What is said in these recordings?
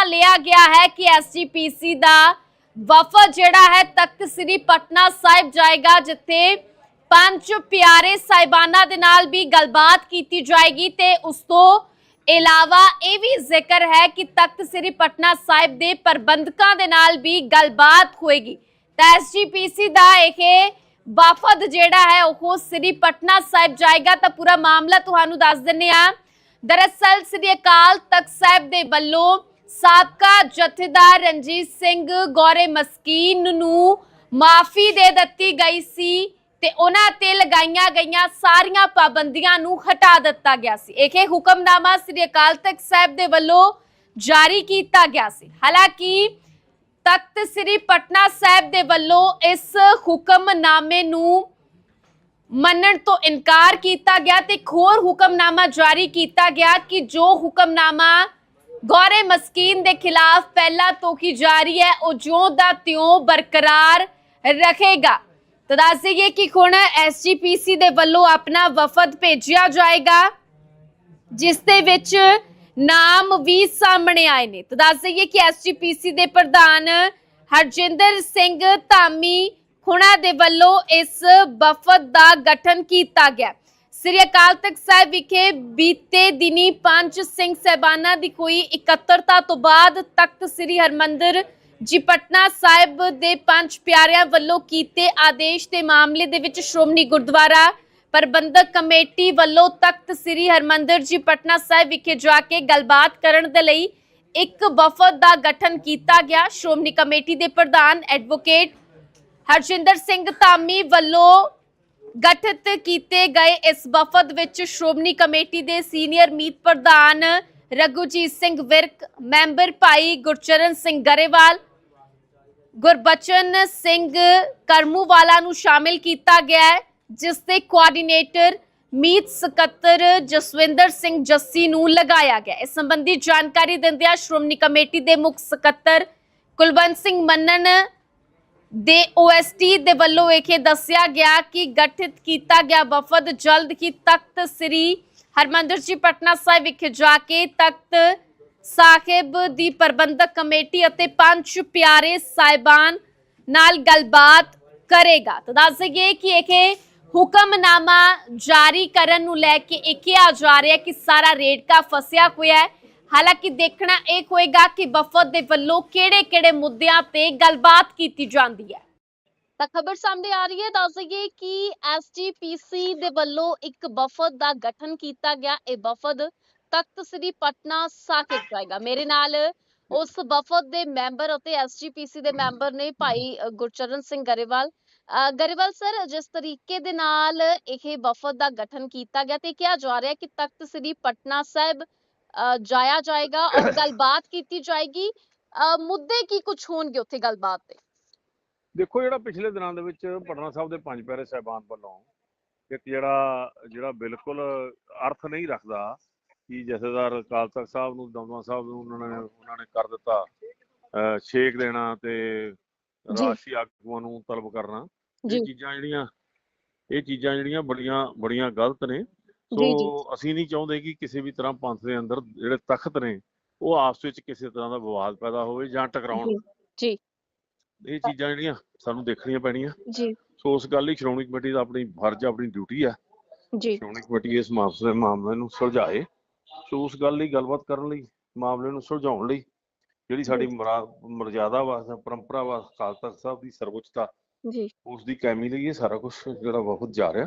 ਫੈਸਲਾ ਲਿਆ ਗਿਆ ਹੈ ਕਿ ਐਸਜੀਪੀਸੀ ਦਾ ਵਫਦ ਜਿਹੜਾ ਹੈ ਤਖਤ ਸ੍ਰੀ ਪਟਨਾ ਸਾਹਿਬ ਜਾਏਗਾ, ਜਿੱਥੇ ਪੰਜ ਪਿਆਰੇ ਸਾਹਿਬਾਨਾਂ ਦੇ ਨਾਲ ਵੀ ਗੱਲਬਾਤ ਕੀਤੀ ਜਾਏਗੀ ਤੇ ਉਸ ਤੋਂ ਇਲਾਵਾ ਇਹ ਵੀ ਜ਼ਿਕਰ ਹੈ ਕਿ ਤਖਤ ਸ੍ਰੀ ਪਟਨਾ ਸਾਹਿਬ ਦੇ ਪ੍ਰਬੰਧਕਾਂ ਦੇ ਨਾਲ ਵੀ ਗੱਲਬਾਤ ਹੋਏਗੀ। ਤਾਂ ਐਸਜੀਪੀਸੀ ਦਾ ਇਹ ਵਫਦ ਜਿਹੜਾ ਹੈ, ਉਹ ਸ੍ਰੀ ਪਟਨਾ ਸਾਹਿਬ ਜਾਏਗਾ ਤਾਂ ਪੂਰਾ ਮਾਮਲਾ ਤੁਹਾਨੂੰ ਦੱਸ ਦਿੰਨੇ ਆ ਦਰਅਸਲ ਸ੍ਰੀ ਅਕਾਲ ਤਖਤ ਸਾਹਿਬ ਦੇ ਵੱਲੋਂ ਸਾਬਕਾ ਜਥੇਦਾਰ ਰਣਜੀਤ ਸਿੰਘ ਗੋਰੇ ਮਸਕੀਨ ਨੂੰ ਮਾਫੀ ਦੇ ਦਿੱਤੀ ਗਈ ਸੀ ਤੇ ਉਹਨਾਂ ਤੇ ਲਗਾਈਆਂ ਗਈਆਂ ਸਾਰੀਆਂ ਪਾਬੰਦੀਆਂ ਨੂੰ ਹਟਾ ਦਿੱਤਾ ਗਿਆ ਸੀ। ਇਹ ਹੁਕਮਨਾਮਾ ਸ੍ਰੀ ਅਕਾਲ ਤਖਤ ਸਾਹਿਬ ਦੇ ਵੱਲੋਂ ਜਾਰੀ ਕੀਤਾ ਗਿਆ ਸੀ। ਹਾਲਾਂਕਿ ਤਖਤ ਸ੍ਰੀ ਪਟਨਾ ਸਾਹਿਬ ਦੇ ਵੱਲੋਂ ਇਸ ਹੁਕਮਨਾਮੇ ਨੂੰ ਮੰਨਣ ਤੋਂ ਇਨਕਾਰ ਕੀਤਾ ਗਿਆ ਤੇ ਇੱਕ ਹੋਰ ਹੁਕਮਨਾਮਾ ਜਾਰੀ ਕੀਤਾ ਗਿਆ ਕਿ ਜੋ ਹੁਕਮਨਾਮਾ ਗੌਰੇ ਮਸਕੀਨ ਦੇ ਖਿਲਾਫ ਪਹਿਲਾਂ ਤੋਂ ਕੀ ਜਾਰੀ ਹੈ। ਉਹ ਜਿਉਂ ਦਾ ਤਿਉਂ ਬਰਕਰਾਰ ਰੱਖੇਗਾ ਤਾਂ ਦੱਸ ਦਈਏ ਕਿ ਹੁਣ ਐਸਜੀਪੀਸੀ ਦੇ ਵੱਲੋਂ ਆਪਣਾ ਵਫਦ ਭੇਜਿਆ ਜਾਏਗਾ, ਜਿਸ ਦੇ ਵਿੱਚ ਨਾਮ ਵੀ ਸਾਹਮਣੇ ਆਏ ਨੇ। ਤਾਂ ਦੱਸ ਦਈਏ ਕਿ ਐਸਜੀਪੀਸੀ ਦੇ ਪ੍ਰਧਾਨ ਹਰਜਿੰਦਰ ਸਿੰਘ ਧਾਮੀ ਹੁਣਾ ਦੇ ਵੱਲੋਂ ਇਸ ਵਫਦ ਦਾ ਗਠਨ ਕੀਤਾ ਗਿਆ। ਸ੍ਰੀ ਅਕਾਲ ਤਖਤ ਸਾਹਿਬ ਵਿਖੇ ਬੀਤੇ ਦਿਨੀ ਪੰਜ ਸਿੰਘ ਸਹਿਬਾਨਾਂ ਦੀ ਕੋਈ ਇਕੱਤਰਤਾ ਤੋਂ ਬਾਅਦ ਤਖਤ ਸ੍ਰੀ ਹਰਮੰਦਰ ਜੀ ਪਟਨਾ ਸਾਹਿਬ ਦੇ ਪੰਜ ਪਿਆਰਿਆਂ ਵੱਲੋਂ ਕੀਤੇ ਆਦੇਸ਼ ਦੇ ਮਾਮਲੇ ਦੇ ਵਿੱਚ ਸ਼੍ਰੋਮਣੀ ਗੁਰਦੁਆਰਾ ਪ੍ਰਬੰਧਕ ਕਮੇਟੀ ਵੱਲੋਂ ਤਖਤ ਸ੍ਰੀ ਹਰਮੰਦਰ ਜੀ ਪਟਨਾ ਸਾਹਿਬ ਵਿਖੇ ਜਾ ਕੇ ਗੱਲਬਾਤ ਕਰਨ ਦੇ ਲਈ ਇੱਕ ਵਫਦ ਦਾ ਗਠਨ ਕੀਤਾ ਗਿਆ। ਸ਼੍ਰੋਮਣੀ ਕਮੇਟੀ ਦੇ ਪ੍ਰਧਾਨ ਐਡਵੋਕੇਟ ਹਰਜਿੰਦਰ ਸਿੰਘ ਧਾਮੀ ਵੱਲੋਂ ਗਠਿਤ ਕੀਤੇ ਗਏ ਇਸ ਵਫਦ ਵਿੱਚ ਸ਼੍ਰੋਮਣੀ ਕਮੇਟੀ ਦੇ ਸੀਨੀਅਰ ਮੀਤ ਪ੍ਰਧਾਨ ਰਘੁਜੀਤ ਸਿੰਘ ਵਿਰਕ, ਮੈਂਬਰ ਭਾਈ ਗੁਰਚਰਨ ਸਿੰਘ ਗਰੇਵਾਲ, ਗੁਰਬਚਨ ਸਿੰਘ ਕਰਮੂਵਾਲਾ ਨੂੰ ਸ਼ਾਮਿਲ ਕੀਤਾ ਗਿਆ ਹੈ, ਜਿਸ ਦੇ ਕੋਆਰਡੀਨੇਟਰ ਮੀਤ ਸਕੱਤਰ ਜਸਵਿੰਦਰ ਸਿੰਘ ਜੱਸੀ ਨੂੰ ਲਗਾਇਆ ਗਿਆ ਇਸ ਸੰਬੰਧੀ ਜਾਣਕਾਰੀ ਦਿੰਦਿਆਂ ਸ਼੍ਰੋਮਣੀ ਕਮੇਟੀ ਦੇ ਮੁੱਖ ਸਕੱਤਰ ਕੁਲਵੰਤ ਸਿੰਘ ਮੰਨਣ ਦੇ ਓਐਸਟੀ ਦੇ ਵੱਲੋਂ ਇਹ ਦੱਸਿਆ ਗਿਆ ਕਿ ਗਠਿਤ ਕੀਤਾ ਗਿਆ ਵਫਦ ਜਲਦ ਹੀ ਤਖਤ ਸ੍ਰੀ ਹਰਮੰਦਰ ਜੀ ਪਟਨਾ ਸਾਹਿਬ ਵਿਖੇ ਜਾ ਕੇ ਤਖਤ ਸਾਹਿਬ ਦੀ ਪ੍ਰਬੰਧਕ ਕਮੇਟੀ ਅਤੇ ਪੰਜ ਪਿਆਰੇ ਸਾਹਿਬਾਨ ਨਾਲ ਗੱਲਬਾਤ ਕਰੇਗਾ। ਤਾਂ ਦੱਸ ਦਈਏ ਕਿ ਇਹ ਹੁਕਮਨਾਮਾ ਜਾਰੀ ਕਰਨ ਨੂੰ ਲੈ ਕੇ ਇਹ ਕਿਹਾ ਜਾ ਰਿਹਾ ਕਿ ਸਾਰਾ ਰੇੜਕਾ ਫਸਿਆ ਹੋਇਆ ਹੈ। ਹਾਲਾਂਕਿ ਦੇਖਣਾ ਇਹ ਹੋਏਗਾ ਕਿ ਵਫਦ ਦੇ ਵੱਲੋਂ ਕਿਹੜੇ-ਕਿਹੜੇ ਮੁੱਦਿਆਂ ਤੇ ਗੱਲਬਾਤ ਕੀਤੀ ਜਾਂਦੀ ਹੈ। ਤਾਂ ਖਬਰ ਸਾਹਮਣੇ ਆ ਰਹੀ ਹੈ। ਦੱਸ ਦਈਏ ਕਿ ਐਸਜੀਪੀਸੀ ਦੇ ਵੱਲੋਂ ਇੱਕ ਵਫਦ ਦਾ ਗਠਨ ਕੀਤਾ ਗਿਆ। ਇਹ ਵਫਦ ਤਖਤ ਸ੍ਰੀ ਪਟਨਾ ਸਾਹਿਬ ਜਾਏਗਾ ਮੇਰੇ ਨਾਲ ਉਸ ਵਫਦ ਦੇ ਮੈਂਬਰ ਅਤੇ ਐਸਜੀਪੀਸੀ ਦੇ ਮੈਂਬਰ ਨੇ ਭਾਈ ਗੁਰਚਰਨ ਸਿੰਘ ਗਰੇਵਾਲ। ਗਰੇਵਾਲ ਸਰ, ਜਿਸ ਤਰੀਕੇ ਦੇ ਨਾਲ ਇਹ ਵਫਦ ਦਾ ਗਠਨ ਕੀਤਾ ਗਿਆ ਤੇ ਕਿਹਾ ਜਾ ਰਿਹਾ ਕਿ ਤਖਤ ਸ੍ਰੀ ਪਟਨਾ ਸਾਹਿਬ ਅ, ਜਾਇਆ ਜਾਏਗਾ ਔਰ ਗੱਲਬਾਤ ਕੀਤੀ ਜਾਏਗੀ ਅ, ਮੁੱਦੇ ਕੀ ਕੁਝ ਹੋਣਗੇ ਉੱਥੇ ਗੱਲਬਾਤ ਤੇ ਦੇਖੋ ਜਿਹੜਾ ਪਿਛਲੇ ਦਿਨਾਂ ਦੇ ਵਿੱਚ ਪਟਨਾ ਸਾਹਿਬ ਦੇ ਪੰਜ ਪਿਆਰੇ ਸਾਹਿਬਾਨ ਵੱਲੋਂ ਇੱਕ ਜਿਹੜਾ ਜਿਹੜਾ ਬਿਲਕੁਲ ਅਰਥ ਨਹੀਂ ਰੱਖਦਾ ਕਿ ਜਥੇਦਾਰ ਅਕਾਲ ਤਖਤ ਸਾਹਿਬ ਨੂੰ ਦਮਦਮਾ ਸਾਹਿਬ ਨੂੰ ਉਹਨਾਂ ਨੇ ਉਹਨਾਂ ਨੇ ਕਰ ਦਿੱਤਾ ਅਹ ਛੇਕ ਦੇਣਾ ਤੇ। ਰਾਸ਼ੀ ਆਗੂਆਂ ਨੂੰ ਤਲਬ ਕਰਨਾ। ਇਹ ਚੀਜ਼ਾਂ ਜਿਹੜੀਆਂ ਇਹ ਚੀਜ਼ਾਂ ਜਿਹੜੀਆਂ ਬੜੀਆਂ ਬੜੀਆਂ ਗਲਤ ਨੇ। ਸੋ ਅਸੀਂ ਨਹੀਂ ਚਾਹੁੰਦੇ ਕਿ ਕਿਸੇ ਵੀ ਤਰ੍ਹਾਂ ਪੰਥ ਦੇ ਅੰਦਰ ਜਿਹੜੇ ਤਖਤ ਨੇ ਉਹ ਆਪਸ ਵਿੱਚ ਕਿਸੇ ਤਰ੍ਹਾਂ ਦਾ ਵਿਵਾਦ ਪੈਦਾ ਹੋਵੇ ਜਾਂ ਟਕਰਾਉਣ। ਜੀ ਇਹ ਚੀਜ਼ਾਂ ਜਿਹੜੀਆਂ ਸਾਨੂੰ ਦੇਖਣੀਆਂ ਪੈਣੀਆਂ। ਜੀ। ਸੋ ਉਸ ਗੱਲ ਲਈ ਸ਼੍ਰੋਮਣੀ ਕਮੇਟੀ ਦਾ ਆਪਣੀ ਫਰਜ਼ ਆਪਣੀ ਡਿਊਟੀ ਆ। ਜੀ। ਸ਼੍ਰੋਮਣੀ ਕਮੇਟੀ ਇਸ ਮਾਮਲੇ ਮਾਮਲੇ ਨੂੰ ਸੁਲਝਾਏ। ਸੋ ਉਸ ਗੱਲ ਲਈ ਗੱਲਬਾਤ ਕਰਨ ਲਈ ਮਾਮਲੇ ਨੂੰ ਸੁਲਝਾਉਣ ਲਈ ਜਿਹੜੀ ਸਾਡੀ ਮਰਾ- ਮਰਜ਼ਾਦਾ ਵਾ ਪਰੰਪਰਾ ਵਾ ਤਖਤ ਸਾਹਿਬ ਦੀ ਸਰਵਉੱਚਤਾ ਜੀ। ਉਸ ਦੀ ਕਾਇਮੀ ਲਈ ਇਹ ਸਾਰਾ ਕੁਝ ਜਿਹੜਾ ਬਹੁਤ ਜਾ ਰਿਹਾ।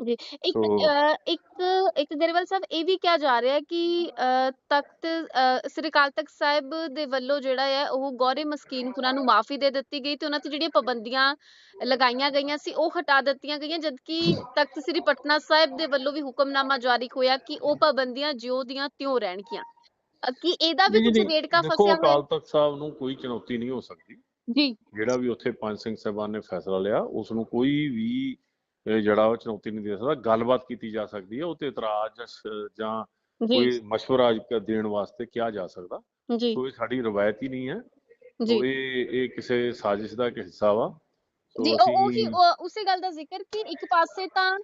ਇੱਕ ਸੋ- ਅ, ਇੱਕ ਇੱਕ ਗਰੇਵਾਲ ਸਾਹਿਬ ਇਹ ਵੀ ਕਿਹਾ ਜਾ ਰਿਹਾ ਹੈ ਕਿ ਅ, ਤਖਤ ਅ, ਸ੍ਰੀ ਅਕਾਲ ਤਖਤ ਸਾਹਿਬ ਦੇ ਵੱਲੋਂ ਜਿਹੜਾ ਹੈ ਉਹ ਗੌਰੇ ਮਸਕੀਨ ਉਹਨਾਂ ਨੂੰ ਮਾਫੀ ਦੇ ਦਿੱਤੀ ਗਈ ਤੇ ਉਹਨਾਂ ਤੇ ਜਿਹੜੀਆਂ ਪਾਬੰਦੀਆਂ ਲਗਾਈਆਂ ਗਈਆਂ ਸੀ ਉਹ ਹਟਾ ਦਿੱਤੀਆਂ ਗਈਆਂ ਜਦਕਿ ਤਖਤ ਸ੍ਰੀ ਪਟਨਾ ਸਾਹਿਬ ਦੇ ਵੱਲੋਂ ਵੀ ਹੁਕਮਨਾਮਾ ਜਾਰੀ ਹੋਇਆ ਕਿ ਉਹ ਪਾਬੰਦੀਆਂ ਜਿਉਂ ਦੀਆਂ ਤਿਉਂ ਰਹਿਣਗੀਆਂ। ਅ, ਕੀ ਇਹਦਾ ਵੀ ਕੁਝ ਰੇੜਕਾ ਦੇਖੋ ਫਸਿਆ ਹੋਇਆ ਅਕਾਲ ਤਖਤ ਸਾਹਿਬ ਨੂੰ ਕੋਈ ਚੁਣੌਤੀ ਨਹੀਂ ਹੋ ਸਕਦੀ। ਜੀ। ਜਿਹੜਾ ਵੀ ਉੱਥੇ ਪੰਜ ਸਿੰਘ ਸਾਹਿਬਾਨ ਨੇ ਫੈਸਲਾ ਲਿਆ ਉਸ ਨੂੰ ਕੋਈ ਵੀ ਜਿਹੜਾ ਉਹ ਚੁਣੌਤੀ ਨਹੀਂ ਦੇ ਸਕਦਾ ਗੱਲਬਾਤ ਕੀਤੀ ਜਾ ਸਕਦੀ ਹੈ ਉਹ ਤੇ ਇਤਰਾਜ਼ ਜਾਂ ਕੋਈ ਕ- ਦੇਣ ਵਾਸਤੇ ਕਿਹਾ ਜਾ ਸਕਦਾ। ਇਹ ਸਾਡੀ ਰਵਾਇਤ ਹੀ ਨਹੀਂ ਹੈ। ਜੀ। ਇਹ ਇਹ ਕਿਸੇ ਸਾਜ਼ਿਸ਼ ਦਾ ਹਿੱਸਾ ਵਾ। ਜੀ ਉਹ ਉਸੇ ਗੱਲ ਦਾ ਜ਼ਿਕਰ ਕਿ ਇੱਕ ਪਾਸੇ ਤਾਂ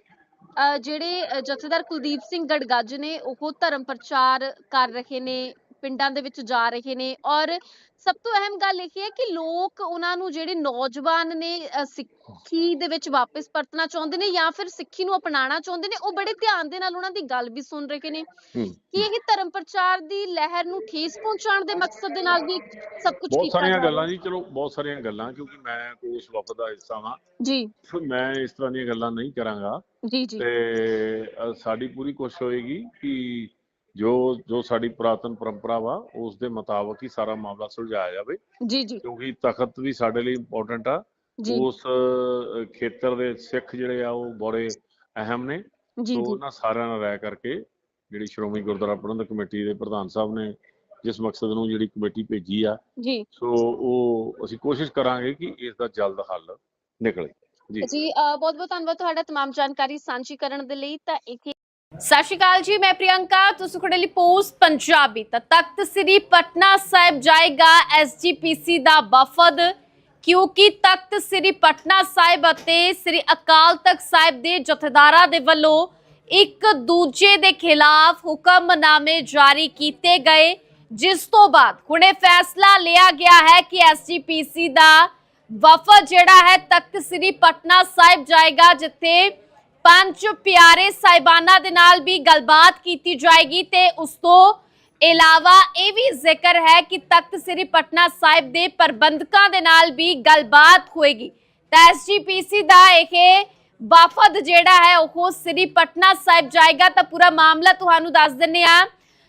ਜਿਹੜੇ ਜਥੇਦਾਰ ਕੁਲਦੀਪ ਸਿੰਘ ਗੜਗੱਜ ਨੇ ਉਹ ਧਰਮ ਪ੍ਰਚਾਰ ਕਰ ਰਹੇ ਨੇ ਪਿੰਡਾਂ ਦੇ ਵਿੱਚ ਜਾ ਰਹੇ ਨੇ ਔਰ ਸਭ ਤੋਂ ਅਹਿਮ ਗੱਲ ਇਹ ਹੈ ਕਿ ਲੋਕ ਉਹਨਾਂ ਨੂੰ ਜਿਹੜੇ ਨੌਜਵਾਨ ਨੇ ਸਿੱਖੀ ਦੇ ਵਿੱਚ ਵਾਪਸ ਪਰਤਣਾ ਚਾਹੁੰਦੇ ਨੇ ਜਾਂ ਫਿਰ ਸਿੱਖੀ ਨੂੰ ਅਪਣਾਉਣਾ ਚਾਹੁੰਦੇ ਨੇ ਉਹ ਬੜੇ ਧਿਆਨ ਦੇ ਨਾਲ ਉਹਨਾਂ ਦੀ ਗੱਲ ਵੀ ਸੁਣ ਰਹੇ ਨੇ। ਕਿ ਇਹ ਧਰਮ ਪ੍ਰਚਾਰ ਦੀ ਲਹਿਰ ਨੂੰ ਠੇਸ ਪਹੁੰਚਾਉਣ ਦੇ ਮਕਸਦ ਦੇ ਨਾਲ ਵੀ ਸਭ ਕੁਝ ਬਹੁਤ ਕੀਤਾ ਸਾਰੀਆਂ ਜਾ ਰਿਹਾ ਗੱਲਾਂ ਜੀ ਚਲੋ ਬਹੁਤ ਸਾਰੀਆਂ ਗੱਲਾਂ ਕਿਉਂਕਿ ਮੈਂ ਉਸ ਵਕਤ ਦਾ ਹਿੱਸਾ ਹਾਂ ਜੀ। ਮੈਂ ਇਸ ਤਰ੍ਹਾਂ ਦੀਆਂ ਗੱਲਾਂ ਨਹੀਂ ਕਰਾਂਗਾ। ਜੀ ਜੀ। ਤੇ ਸਾਡੀ ਪੂਰੀ ਕੋਸ਼ਿਸ਼ ਹੋਏਗੀ ਕਿ ਜੋ ਜੋ ਸਾਡੀ ਪੁਰਾਤਨ ਪਰੰਪਰਾ ਵਾ ਉਸ ਦੇ ਮੁਤਾਬਕ ਹੀ ਸਾਰਾ ਮਾਮਲਾ ਸੁਲਝਾਇਆ ਜਾਵੇ ਜੀ ਜੀ ਕਿਉਂਕਿ ਤਖਤ ਵੀ ਸਾਡੇ ਲਈ ਇੰਪੋਰਟੈਂਟ ਆ ਜੀ ਉਸ ਅ, ਖੇਤਰ ਦੇ ਸਿੱਖ ਜਿਹੜੇ ਆ ਉਹ ਬੜੇ ਅਹਿਮ ਨੇ ਜੀ ਸੋ ਜੀ ਉਹਨਾਂ ਸਾਰਿਆਂ ਨਾਲ ਰਾਇ ਕਰਕੇ ਜਿਹੜੀ ਸ਼੍ਰੋਮਣੀ ਗੁਰਦੁਆਰਾ ਪ੍ਰਬੰਧਕ ਕਮੇਟੀ ਦੇ ਪ੍ਰਧਾਨ ਸਾਹਿਬ ਨੇ ਜਿਸ ਮਕਸਦ ਨੂੰ ਜਿਹੜੀ ਕਮੇਟੀ ਭੇਜੀ ਆ ਜੀ ਸੋ ਉਹ ਅਸੀਂ ਕੋਸ਼ਿਸ਼ ਕਰਾਂਗੇ ਕਿ ਇਸ ਦਾ ਜਲਦ ਹੱਲ ਨਿਕਲੇ ਜੀ ਜੀ ਬਹੁਤ ਬਹੁਤ ਧੰਨਵਾਦ ਤੁਹਾਡਾ तमाम ਜਾਣਕਾਰੀ ਸਾਂਝੀ ਕਰਨ ਦੇ ਲਈ ਤਾਂ ਇਹ ਸਤਿ ਸ਼੍ਰੀ ਅਕਾਲ ਜੀ, ਮੈਂ ਪ੍ਰਿਯੰਕਾ, ਤੁਸੀਂ ਖੜੇ ਲਈ ਪੋਸਟ ਪੰਜਾਬੀ। ਤਾਂ ਤਖਤ ਸ੍ਰੀ ਪਟਨਾ ਸਾਹਿਬ ਜਾਏਗਾ ਐਸਜੀਪੀਸੀ ਦਾ ਵਫਦ, ਕਿਉਂਕਿ ਤਖਤ ਸ੍ਰੀ ਪਟਨਾ ਸਾਹਿਬ ਅਤੇ ਸ੍ਰੀ ਅਕਾਲ ਤਖਤ ਸਾਹਿਬ ਦੇ ਜਥੇਦਾਰਾਂ ਦੇ ਵੱਲੋਂ ਇੱਕ ਦੂਜੇ ਦੇ ਖਿਲਾਫ ਹੁਕਮਨਾਮੇ ਜਾਰੀ ਕੀਤੇ ਗਏ, ਜਿਸ ਤੋਂ ਬਾਅਦ ਹੁਣੇ ਫੈਸਲਾ ਲਿਆ ਗਿਆ ਹੈ ਕਿ ਐਸਜੀਪੀਸੀ ਦਾ ਵਫਦ ਜਿਹੜਾ ਹੈ ਤਖਤ ਸ੍ਰੀ ਪਟਨਾ ਸਾਹਿਬ ਜਾਏਗਾ, ਜਿੱਥੇ ਪੰਜ ਪਿਆਰੇ ਸਾਹਿਬਾਨਾਂ ਦੇ ਨਾਲ ਵੀ ਗੱਲਬਾਤ ਕੀਤੀ ਜਾਏਗੀ ਤੇ ਉਸ ਤੋਂ ਇਲਾਵਾ ਇਹ ਵੀ ਜ਼ਿਕਰ ਹੈ ਕਿ ਤਖਤ ਸ੍ਰੀ ਪਟਨਾ ਸਾਹਿਬ ਦੇ ਪ੍ਰਬੰਧਕਾਂ ਦੇ ਨਾਲ ਵੀ ਗੱਲਬਾਤ ਹੋਏਗੀ। ਤਾਂ ਐਸਜੀਪੀਸੀ ਦਾ ਇਹ ਵਫਦ ਜਿਹੜਾ ਹੈ, ਉਹ ਸ੍ਰੀ ਪਟਨਾ ਸਾਹਿਬ ਜਾਏਗਾ ਤਾਂ ਪੂਰਾ ਮਾਮਲਾ ਤੁਹਾਨੂੰ ਦੱਸ ਦਿੰਨੇ ਆ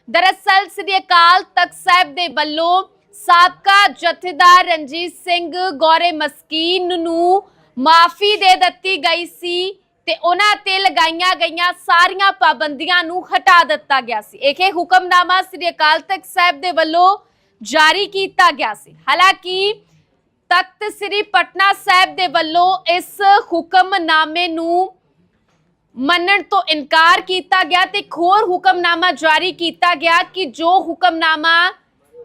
ਦਰਅਸਲ ਸ੍ਰੀ ਅਕਾਲ ਤਖਤ ਸਾਹਿਬ ਦੇ ਵੱਲੋਂ ਸਾਬਕਾ ਜਥੇਦਾਰ ਰਣਜੀਤ ਸਿੰਘ ਗੋਰੇ ਮਸਕੀਨ ਨੂੰ ਮਾਫੀ ਦੇ ਦਿੱਤੀ ਗਈ ਸੀ। ਤੇ ਉਹਨਾਂ ਤੇ ਲਗਾਈਆਂ ਗਈਆਂ ਸਾਰੀਆਂ ਪਾਬੰਦੀਆਂ ਨੂੰ ਹਟਾ ਦਿੱਤਾ ਗਿਆ ਸੀ। ਇਹ ਹੁਕਮਨਾਮਾ ਸ੍ਰੀ ਅਕਾਲ ਤਖਤ ਸਾਹਿਬ ਦੇ ਵੱਲੋਂ ਜਾਰੀ ਕੀਤਾ ਗਿਆ ਸੀ। ਹਾਲਾਂਕਿ ਤਖਤ ਸ੍ਰੀ ਪਟਨਾ ਸਾਹਿਬ ਦੇ ਵੱਲੋਂ ਇਸ ਹੁਕਮਨਾਮੇ ਨੂੰ ਮੰਨਣ ਤੋਂ ਇਨਕਾਰ ਕੀਤਾ ਗਿਆ ਤੇ ਇੱਕ ਹੋਰ ਹੁਕਮਨਾਮਾ ਜਾਰੀ ਕੀਤਾ ਗਿਆ ਕਿ ਜੋ ਹੁਕਮਨਾਮਾ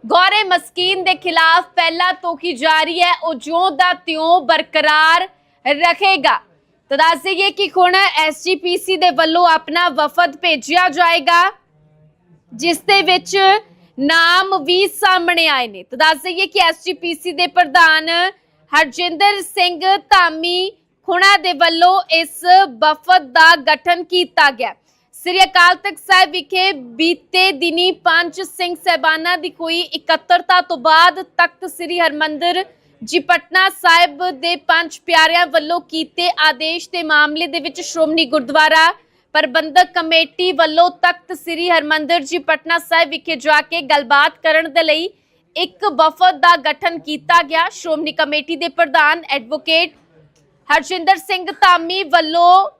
ਗੌਰੇ ਮਸਕੀਨ ਦੇ ਖਿਲਾਫ ਪਹਿਲਾਂ ਤੋਂ ਹੀ ਜਾਰੀ ਹੈ, ਉਹ ਜਿਉਂ ਦਾ ਤਿਉਂ ਬਰਕਰਾਰ ਰੱਖੇਗਾ ਤਾਂ ਦੱਸ ਦਈਏ ਕਿ ਹੁਣ ਐਸਜੀਪੀਸੀ ਦੇ ਵੱਲੋਂ ਆਪਣਾ ਵਫਦ ਭੇਜਿਆ ਜਾਏਗਾ, ਜਿਸ ਦੇ ਵਿੱਚ ਨਾਮ ਵੀ ਸਾਹਮਣੇ ਆਏ ਨੇ। ਤਾਂ ਦੱਸ ਦਈਏ ਕਿ ਐਸਜੀਪੀਸੀ ਦੇ ਪ੍ਰਧਾਨ ਹਰਜਿੰਦਰ ਸਿੰਘ ਧਾਮੀ ਹੁਣਾ ਦੇ ਵੱਲੋਂ ਇਸ ਵਫਦ ਦਾ ਗਠਨ ਕੀਤਾ ਗਿਆ। ਸ੍ਰੀ ਅਕਾਲ ਤਖਤ ਸਾਹਿਬ ਵਿਖੇ ਬੀਤੇ ਦਿਨੀ ਪੰਜ ਸਿੰਘ ਸਹਿਬਾਨਾਂ ਦੀ ਕੋਈ ਇਕੱਤਰਤਾ ਤੋਂ ਬਾਅਦ ਤਖਤ ਸ੍ਰੀ ਹਰਮੰਦਰ ਜੀ, ਪਟਨਾ ਸਾਹਿਬ ਦੇ ਪੰਜ ਪਿਆਰਿਆਂ ਵੱਲੋਂ ਕੀਤੇ ਆਦੇਸ਼ ਦੇ ਮਾਮਲੇ ਦੇ ਵਿੱਚ ਸ਼੍ਰੋਮਣੀ ਗੁਰਦੁਆਰਾ ਪ੍ਰਬੰਧਕ ਕਮੇਟੀ ਵੱਲੋਂ ਤਖਤ ਸ੍ਰੀ ਹਰਮੰਦਰ ਜੀ, ਪਟਨਾ ਸਾਹਿਬ ਵਿਖੇ ਜਾ ਕੇ ਗੱਲਬਾਤ ਕਰਨ ਦੇ ਲਈ ਇੱਕ ਵਫਦ ਦਾ ਗਠਨ ਕੀਤਾ ਗਿਆ। ਸ਼੍ਰੋਮਣੀ ਕਮੇਟੀ ਦੇ ਪ੍ਰਧਾਨ ਐਡਵੋਕੇਟ ਹਰਜਿੰਦਰ ਸਿੰਘ ਧਾਮੀ ਵੱਲੋਂ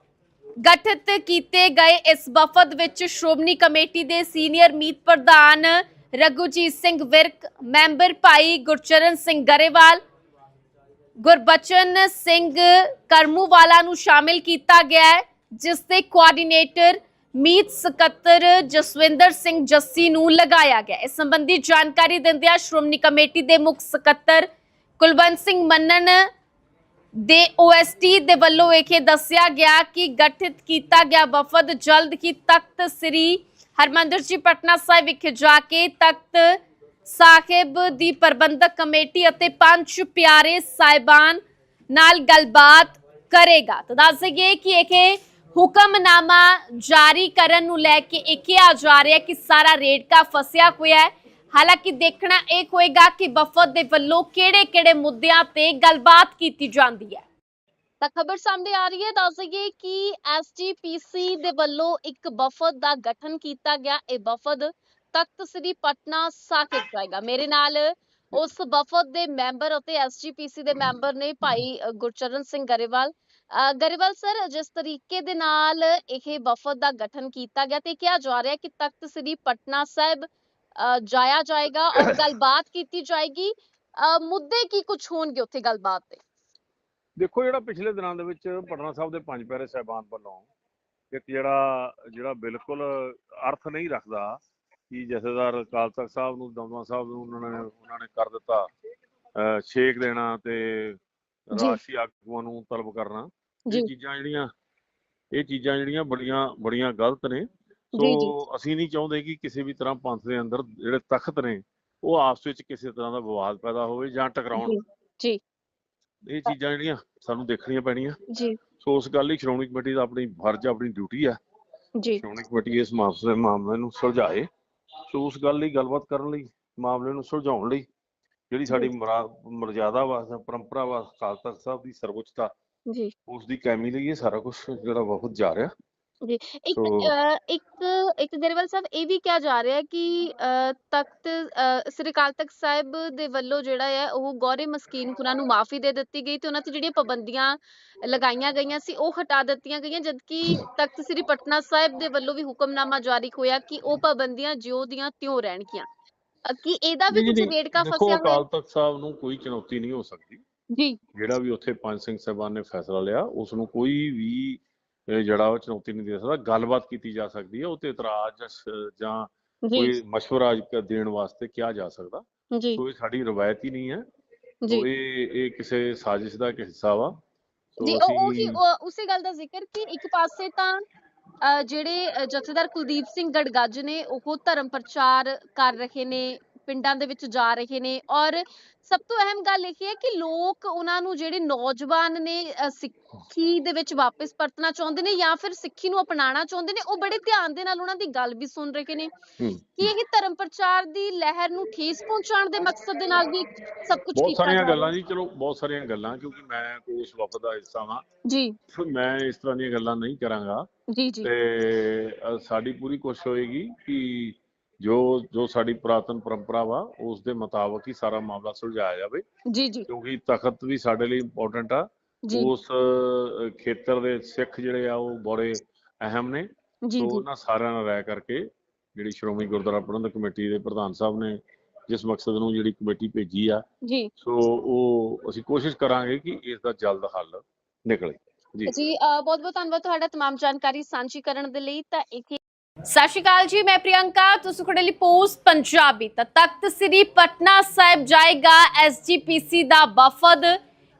ਗਠਿਤ ਕੀਤੇ ਗਏ ਇਸ ਵਫਦ ਵਿੱਚ ਸ਼੍ਰੋਮਣੀ ਕਮੇਟੀ ਦੇ ਸੀਨੀਅਰ ਮੀਤ ਪ੍ਰਧਾਨ ਰਘੁਜੀਤ ਸਿੰਘ ਵਿਰਕ, ਮੈਂਬਰ ਭਾਈ ਗੁਰਚਰਨ ਸਿੰਘ ਗਰੇਵਾਲ ਗੁਰਬਚਨ ਸਿੰਘ ਕਰਮੂਵਾਲਾ ਨੂੰ ਸ਼ਾਮਿਲ ਕੀਤਾ ਗਿਆ ਹੈ, ਜਿਸ ਦੇ ਕੋਆਰਡੀਨੇਟਰ ਮੀਤ ਸਕੱਤਰ ਜਸਵਿੰਦਰ ਸਿੰਘ ਜੱਸੀ ਨੂੰ ਲਗਾਇਆ ਗਿਆ। ਇਸ ਸੰਬੰਧੀ ਜਾਣਕਾਰੀ ਦਿੰਦਿਆਂ ਸ਼੍ਰੋਮਣੀ ਕਮੇਟੀ ਦੇ ਮੁੱਖ ਸਕੱਤਰ ਕੁਲਵੰਤ ਸਿੰਘ ਮੰਨਣ ਦੇ ਓਐਸਟੀ ਦੇ ਵੱਲੋਂ ਇਹ ਦੱਸਿਆ ਗਿਆ ਕਿ ਗਠਿਤ ਕੀਤਾ ਗਿਆ ਵਫਦ ਜਲਦ ਹੀ ਤਖਤ ਸ੍ਰੀ ਹਰਮੰਦਰ ਜੀ, ਪਟਨਾ ਸਾਹਿਬ ਵਿਖੇ ਜਾ ਕੇ ਤਖਤ ਸਾਹਿਬ ਦੀ ਪ੍ਰਬੰਧਕ ਕਮੇਟੀ ਅਤੇ ਪੰਜ ਪਿਆਰੇ ਸਾਹਿਬਾਨ ਨਾਲ ਗੱਲਬਾਤ ਕਰੇਗਾ। ਤਾਂ ਦੱਸ ਦਈਏ ਕਿ ਇਹ ਹੁਕਮਨਾਮਾ ਜਾਰੀ ਕਰਨ ਨੂੰ ਲੈ ਕੇ ਇਹ ਕਿਹਾ ਜਾ ਰਿਹਾ ਕਿ ਸਾਰਾ ਰੇੜਕਾ ਫਸਿਆ ਹੋਇਆ ਹੈ। ਹਾਲਾਂਕਿ ਦੇਖਣਾ ਇਹ ਹੋਏਗਾ ਕਿ ਵਫਦ ਦੇ ਵੱਲੋਂ ਕਿਹੜੇ-ਕਿਹੜੇ ਮੁੱਦਿਆਂ ਤੇ ਗੱਲਬਾਤ ਕੀਤੀ ਜਾਂਦੀ ਹੈ। ਤਾਂ ਖਬਰ ਸਾਹਮਣੇ ਆ ਰਹੀ ਹੈ। ਦੱਸ ਦਈਏ ਕਿ ਐਸਜੀਪੀਸੀ ਦੇ ਵੱਲੋਂ ਇੱਕ ਵਫਦ ਦਾ ਗਠਨ ਕੀਤਾ ਗਿਆ। ਇਹ ਵਫਦ ਤਖਤ ਸ੍ਰੀ ਪਟਨਾ ਸਾਹਿਬ ਜਾਏਗਾ। ਮੇਰੇ ਨਾਲ ਉਸ ਵਫਦ ਦੇ ਮੈਂਬਰ ਅਤੇ ਐਸਜੀਪੀਸੀ ਦੇ ਮੈਂਬਰ ਨੇ ਭਾਈ ਗੁਰਚਰਨ ਸਿੰਘ ਗਰੇਵਾਲ। ਅ, ਗਰੇਵਾਲ ਸਰ ਜਿਸ ਤਰੀਕੇ ਦੇ ਨਾਲ ਇਹ ਵਫਦ ਦਾ ਗਠਨ ਕੀਤਾ ਗਿਆ ਤੇ ਕਿਹਾ ਜਾ ਰਿਹਾ ਕਿ ਤਖਤ ਸ੍ਰੀ ਪਟਨਾ ਸਾਹਿਬ ਅ, ਜਾਇਆ ਜਾਏਗਾ ਔਰ ਗੱਲਬਾਤ ਕੀਤੀ ਜਾਏਗੀ। ਅ, ਮੁੱਦੇ ਕੀ ਕੁਝ ਹੋਣਗੇ ਉੱਥੇ ਗੱਲਬਾਤ ਤੇ ਦੇਖੋ ਜਿਹੜਾ ਪਿਛਲੇ ਦਿਨਾਂ ਦੇ ਵਿੱਚ ਪਟਨਾ ਸਾਹਿਬ ਦੇ ਪੰਜ ਪਿਆਰੇ ਸਾਹਿਬਾਨ ਵੱਲੋਂ ਇੱਕ ਜਿਹੜਾ ਜਿਹੜਾ ਬਿਲਕੁਲ ਅਰਥ ਨਹੀਂ ਰੱਖਦਾ ਕਿ ਜਥੇਦਾਰ ਅਕਾਲ ਤਖਤ ਸਾਹਿਬ ਨੂੰ ਦਮਦਮਾ ਸਾਹਿਬ ਨੂੰ ਉਹਨਾਂ ਨੇ ਉਹਨਾਂ ਨੇ ਕਰ ਦਿੱਤਾ ਛੇਕ ਦੇਣਾ ਤੇ। ਰਾਸ਼ੀ ਆਗੂਆਂ ਨੂੰ ਤਲਬ ਕਰਨਾ। ਇਹ ਚੀਜ਼ਾਂ ਜਿਹੜੀਆਂ ਇਹ ਚੀਜ਼ਾਂ ਜਿਹੜੀਆਂ ਬੜੀਆਂ ਬੜੀਆਂ ਗਲਤ ਨੇ। ਸੋ ਅਸੀਂ ਨਹੀਂ ਚਾਹੁੰਦੇ ਕਿ ਕਿਸੇ ਵੀ ਤਰ੍ਹਾਂ ਪੰਥ ਦੇ ਅੰਦਰ ਜਿਹੜੇ ਤਖਤ ਨੇ ਉਹ ਆਪਸ ਵਿੱਚ ਕਿਸੇ ਤਰ੍ਹਾਂ ਦਾ ਵਿਵਾਦ ਪੈਦਾ ਹੋਵੇ ਜਾਂ ਟਕਰਾਉਣ। ਜੀ ਇਹ ਚੀਜ਼ਾਂ ਜਿਹੜੀਆਂ ਸਾਨੂੰ ਦੇਖਣੀਆਂ ਪੈਣੀਆਂ। ਜੀ। ਸੋ ਉਸ ਗੱਲ ਲਈ ਸ਼੍ਰੋਮਣੀ ਕਮੇਟੀ ਦਾ ਆਪਣੀ ਫਰਜ਼ ਆਪਣੀ ਡਿਊਟੀ ਆ ਜੀ। ਸ਼੍ਰੋਮਣੀ ਕਮੇਟੀ ਇਸ ਮਾਮਲੇ ਨੂੰ ਸੁਲਝਾਏ ਸੋ ਉਸ ਗੱਲ ਲਈ ਗੱਲਬਾਤ ਕਰਨ ਲਈ ਮਾਮਲੇ ਨੂੰ ਸੁਲਝਾਉਣ ਲਈ ਜਿਹੜੀ ਸਾਡੀ ਮਰਾ- ਮਰਜ਼ਾਦਾ ਵਾ ਪਰੰਪਰਾ ਵਾ ਅਕਾਲ ਤਖਤ ਸਾਹਿਬ ਦੀ ਸਰਵਉੱਚਤਾ ਜੀ। ਉਸ ਦੀ ਕਾਇਮੀ ਲਈ ਇਹ ਸਾਰਾ ਕੁਝ ਜਿਹੜਾ ਵਫਦ ਜਾ ਰਿਹਾ। ਇੱਕ ਸੋ- ਅ, ਇੱਕ ਇੱਕ ਗਰੇਵਾਲ ਸਾਹਿਬ ਇਹ ਵੀ ਕਿਹਾ ਜਾ ਰਿਹਾ ਹੈ ਕਿ ਅ, ਤਖਤ ਅ, ਸ੍ਰੀ ਅਕਾਲ ਤਖਤ ਸਾਹਿਬ ਦੇ ਵੱਲੋਂ ਜਿਹੜਾ ਹੈ ਉਹ ਗੌਰੇ ਮਸਕੀਨ ਉਹਨਾਂ ਨੂੰ ਮਾਫੀ ਦੇ ਦਿੱਤੀ ਗਈ ਤੇ ਉਹਨਾਂ ਤੇ ਜਿਹੜੀਆਂ ਪਾਬੰਦੀਆਂ ਲਗਾਈਆਂ ਗਈਆਂ ਸੀ ਉਹ ਹਟਾ ਦਿੱਤੀਆਂ ਗਈਆਂ ਜਦਕਿ ਤਖਤ ਸ੍ਰੀ ਪਟਨਾ ਸਾਹਿਬ ਦੇ ਵੱਲੋਂ ਵੀ ਹੁਕਮਨਾਮਾ ਜਾਰੀ ਹੋਇਆ ਕਿ ਉਹ ਪਾਬੰਦੀਆਂ ਜਿਉਂ ਦੀਆਂ ਤਿਉਂ ਰਹਿਣਗੀਆਂ। ਕੀ ਇਹਦਾ ਵੀ ਕੁਝ ਰੇੜਕਾ ਫਸਿਆ ਹੋਇਆ? ਅਕਾਲ ਤਖਤ ਸਾਹਿਬ ਨੂੰ ਕੋਈ ਚੁਣੌਤੀ ਨਹੀਂ ਹੋ ਸਕਦੀ। ਜੀ। ਜਿਹੜਾ ਵੀ ਉੱਥੇ ਪੰਜ ਸਿੰਘ ਸਾਹਿਬਾਨ ਨੇ ਫੈਸਲਾ ਲਿਆ ਉਸ ਨੂੰ ਕੋਈ ਵੀ ਜਿਹੜਾ ਉਹ ਚੁਣੌਤੀ ਨਹੀਂ ਦੇ ਸਕਦਾ ਗੱਲਬਾਤ ਕੀਤੀ ਜਾ ਸਕਦੀ ਹੈ ਉਹ ਤੇ ਇਤਰਾਜ਼ ਜਾਂ ਕੋਈ ਕ- ਦੇਣ ਵਾਸਤੇ ਕਿਹਾ ਜਾ ਸਕਦਾ। ਇਹ ਸਾਡੀ ਰਵਾਇਤ ਹੀ ਨਹੀਂ ਹੈ। ਜੀ। ਇਹ ਇਹ ਕਿਸੇ ਸਾਜ਼ਿਸ਼ ਦਾ ਹਿੱਸਾ ਵਾ। ਜੀ ਉਹ ਉਸੇ ਗੱਲ ਦਾ ਜ਼ਿਕਰ ਕਿ ਇੱਕ ਪਾਸੇ ਤਾਂ ਜਿਹੜੇ ਜਥੇਦਾਰ ਕੁਲਦੀਪ ਸਿੰਘ ਗੜਗੱਜ ਨੇ ਉਹ ਧਰਮ ਪ੍ਰਚਾਰ ਕਰ ਰਹੇ ਨੇ ਪਿੰਡਾਂ ਦੇ ਵਿੱਚ ਜਾ ਰਹੇ ਨੇ ਔਰ ਸਭ ਤੋਂ ਅਹਿਮ ਗੱਲ ਇਹ ਹੈ ਕਿ ਲੋਕ ਉਹਨਾਂ ਨੂੰ ਜਿਹੜੇ ਨੌਜਵਾਨ ਨੇ ਅ, ਸਿੱਖੀ ਦੇ ਵਿੱਚ ਵਾਪਸ ਪਰਤਣਾ ਚਾਹੁੰਦੇ ਨੇ ਜਾਂ ਫਿਰ ਸਿੱਖੀ ਨੂੰ ਅਪਣਾਉਣਾ ਚਾਹੁੰਦੇ ਨੇ ਉਹ ਬੜੇ ਧਿਆਨ ਦੇ ਨਾਲ ਉਹਨਾਂ ਦੀ ਗੱਲ ਵੀ ਸੁਣ ਰਹੇ ਨੇ। ਕਿ ਇਹ ਧਰਮ ਪ੍ਰਚਾਰ ਦੀ ਲਹਿਰ ਨੂੰ ਠੇਸ ਪਹੁੰਚਾਉਣ ਦੇ ਮਕਸਦ ਦੇ ਨਾਲ ਵੀ ਸਭ ਕੁਝ ਬਹੁਤ ਸਾਰੀਆਂ ਗੱਲਾਂ ਜੀ ਚਲੋ ਬਹੁਤ ਸਾਰੀਆਂ ਗੱਲਾਂ ਕਿਉਂਕਿ ਮੈਂ ਕੋਈ ਉਸ ਵਕਤ ਦਾ। ਹਿੱਸਾ ਵਾਂ ਜੀ। ਮੈਂ ਇਸ ਤਰ੍ਹਾਂ ਦੀਆਂ ਗੱਲਾਂ ਨਹੀਂ ਕਰਾਂਗਾ। ਜੀ ਜੀ। ਤੇ ਸਾਡੀ ਪੂਰੀ ਕੋਸ਼ਿਸ਼ ਹੋਏਗੀ ਕਿ ਜੋ ਜੋ ਸਾਡੀ ਪੁਰਾਤਨ ਪਰੰਪਰਾ ਵਾ ਉਸ ਦੇ ਮੁਤਾਬਕ ਹੀ ਸਾਰਾ ਮਾਮਲਾ ਸੁਲਝਾਇਆ ਜਾਵੇ ਜੀ ਜੀ ਕਿਉਂਕਿ ਤਖਤ ਵੀ ਸਾਡੇ ਲਈ ਇੰਪੋਰਟੈਂਟ ਆ ਜੀ ਉਸ ਅ, ਖੇਤਰ ਦੇ ਸਿੱਖ ਜਿਹੜੇ ਆ ਉਹ ਬੜੇ ਅਹਿਮ ਨੇ ਜੀ ਸੋ ਜੀ ਉਹਨਾਂ ਸਾਰਿਆਂ ਨਾਲ ਰਾਇ ਕਰਕੇ ਜਿਹੜੀ ਸ਼੍ਰੋਮਣੀ ਗੁਰਦੁਆਰਾ ਪ੍ਰਬੰਧਕ ਕਮੇਟੀ ਦੇ ਪ੍ਰਧਾਨ ਸਾਹਿਬ ਨੇ ਜਿਸ ਮਕਸਦ ਨੂੰ ਜਿਹੜੀ ਕਮੇਟੀ ਭੇਜੀ ਆ ਜੀ ਸੋ ਉਹ ਅਸੀਂ ਕੋਸ਼ਿਸ਼ ਕਰਾਂਗੇ ਕਿ ਇਸ ਦਾ ਜਲਦ ਹੱਲ ਨਿਕਲੇ ਜੀ ਜੀ ਬਹੁਤ ਬਹੁਤ ਧੰਨਵਾਦ ਤੁਹਾਡਾ तमाम ਜਾਣਕਾਰੀ ਸਾਂਝੀ ਕਰਨ ਦੇ ਲਈ ਤਾਂ ਇੱਕ ਸਤਿ ਸ਼੍ਰੀ ਅਕਾਲ ਜੀ, ਮੈਂ ਪ੍ਰਿਯੰਕਾ, ਤੁਸੀਂ ਖੜੇ ਲਈ ਪੋਸਟ ਪੰਜਾਬੀ। ਤਾਂ ਤਖਤ ਸ੍ਰੀ ਪਟਨਾ ਸਾਹਿਬ ਜਾਏਗਾ ਐਸਜੀਪੀਸੀ ਦਾ ਵਫਦ,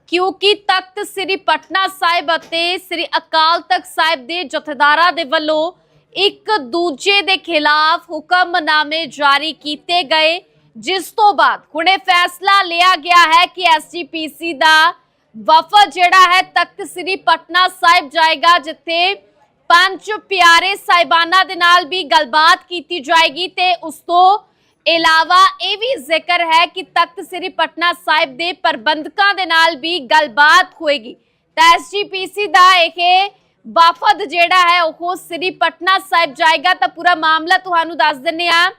ਕਿਉਂਕਿ ਤਖਤ ਸ੍ਰੀ ਪਟਨਾ ਸਾਹਿਬ ਅਤੇ ਸ੍ਰੀ ਅਕਾਲ ਤਖਤ ਸਾਹਿਬ ਦੇ ਜਥੇਦਾਰਾਂ ਦੇ ਵੱਲੋਂ ਇੱਕ ਦੂਜੇ ਦੇ ਖਿਲਾਫ ਹੁਕਮਨਾਮੇ ਜਾਰੀ ਕੀਤੇ ਗਏ, ਜਿਸ ਤੋਂ ਬਾਅਦ ਹੁਣੇ ਫੈਸਲਾ ਲਿਆ ਗਿਆ ਹੈ ਕਿ ਐਸਜੀਪੀਸੀ ਦਾ ਵਫਦ ਜਿਹੜਾ ਹੈ ਤਖਤ ਸ੍ਰੀ ਪਟਨਾ ਸਾਹਿਬ ਜਾਏਗਾ, ਜਿੱਥੇ ਪੰਜ ਪਿਆਰੇ ਸਾਹਿਬਾਨਾਂ ਦੇ ਨਾਲ ਵੀ ਗੱਲਬਾਤ ਕੀਤੀ ਜਾਏਗੀ ਤੇ ਉਸ ਤੋਂ ਇਲਾਵਾ ਇਹ ਵੀ ਜ਼ਿਕਰ ਹੈ ਕਿ ਤਖਤ ਸ੍ਰੀ ਪਟਨਾ ਸਾਹਿਬ ਦੇ ਪ੍ਰਬੰਧਕਾਂ ਦੇ ਨਾਲ ਵੀ ਗੱਲਬਾਤ ਹੋਏਗੀ। ਤਾਂ ਐਸਜੀਪੀਸੀ ਦਾ ਇਹ ਵਫਦ ਜਿਹੜਾ ਹੈ, ਉਹ ਸ੍ਰੀ ਪਟਨਾ ਸਾਹਿਬ ਜਾਏਗਾ ਤਾਂ ਪੂਰਾ ਮਾਮਲਾ ਤੁਹਾਨੂੰ ਦੱਸ ਦਿੰਨੇ ਆ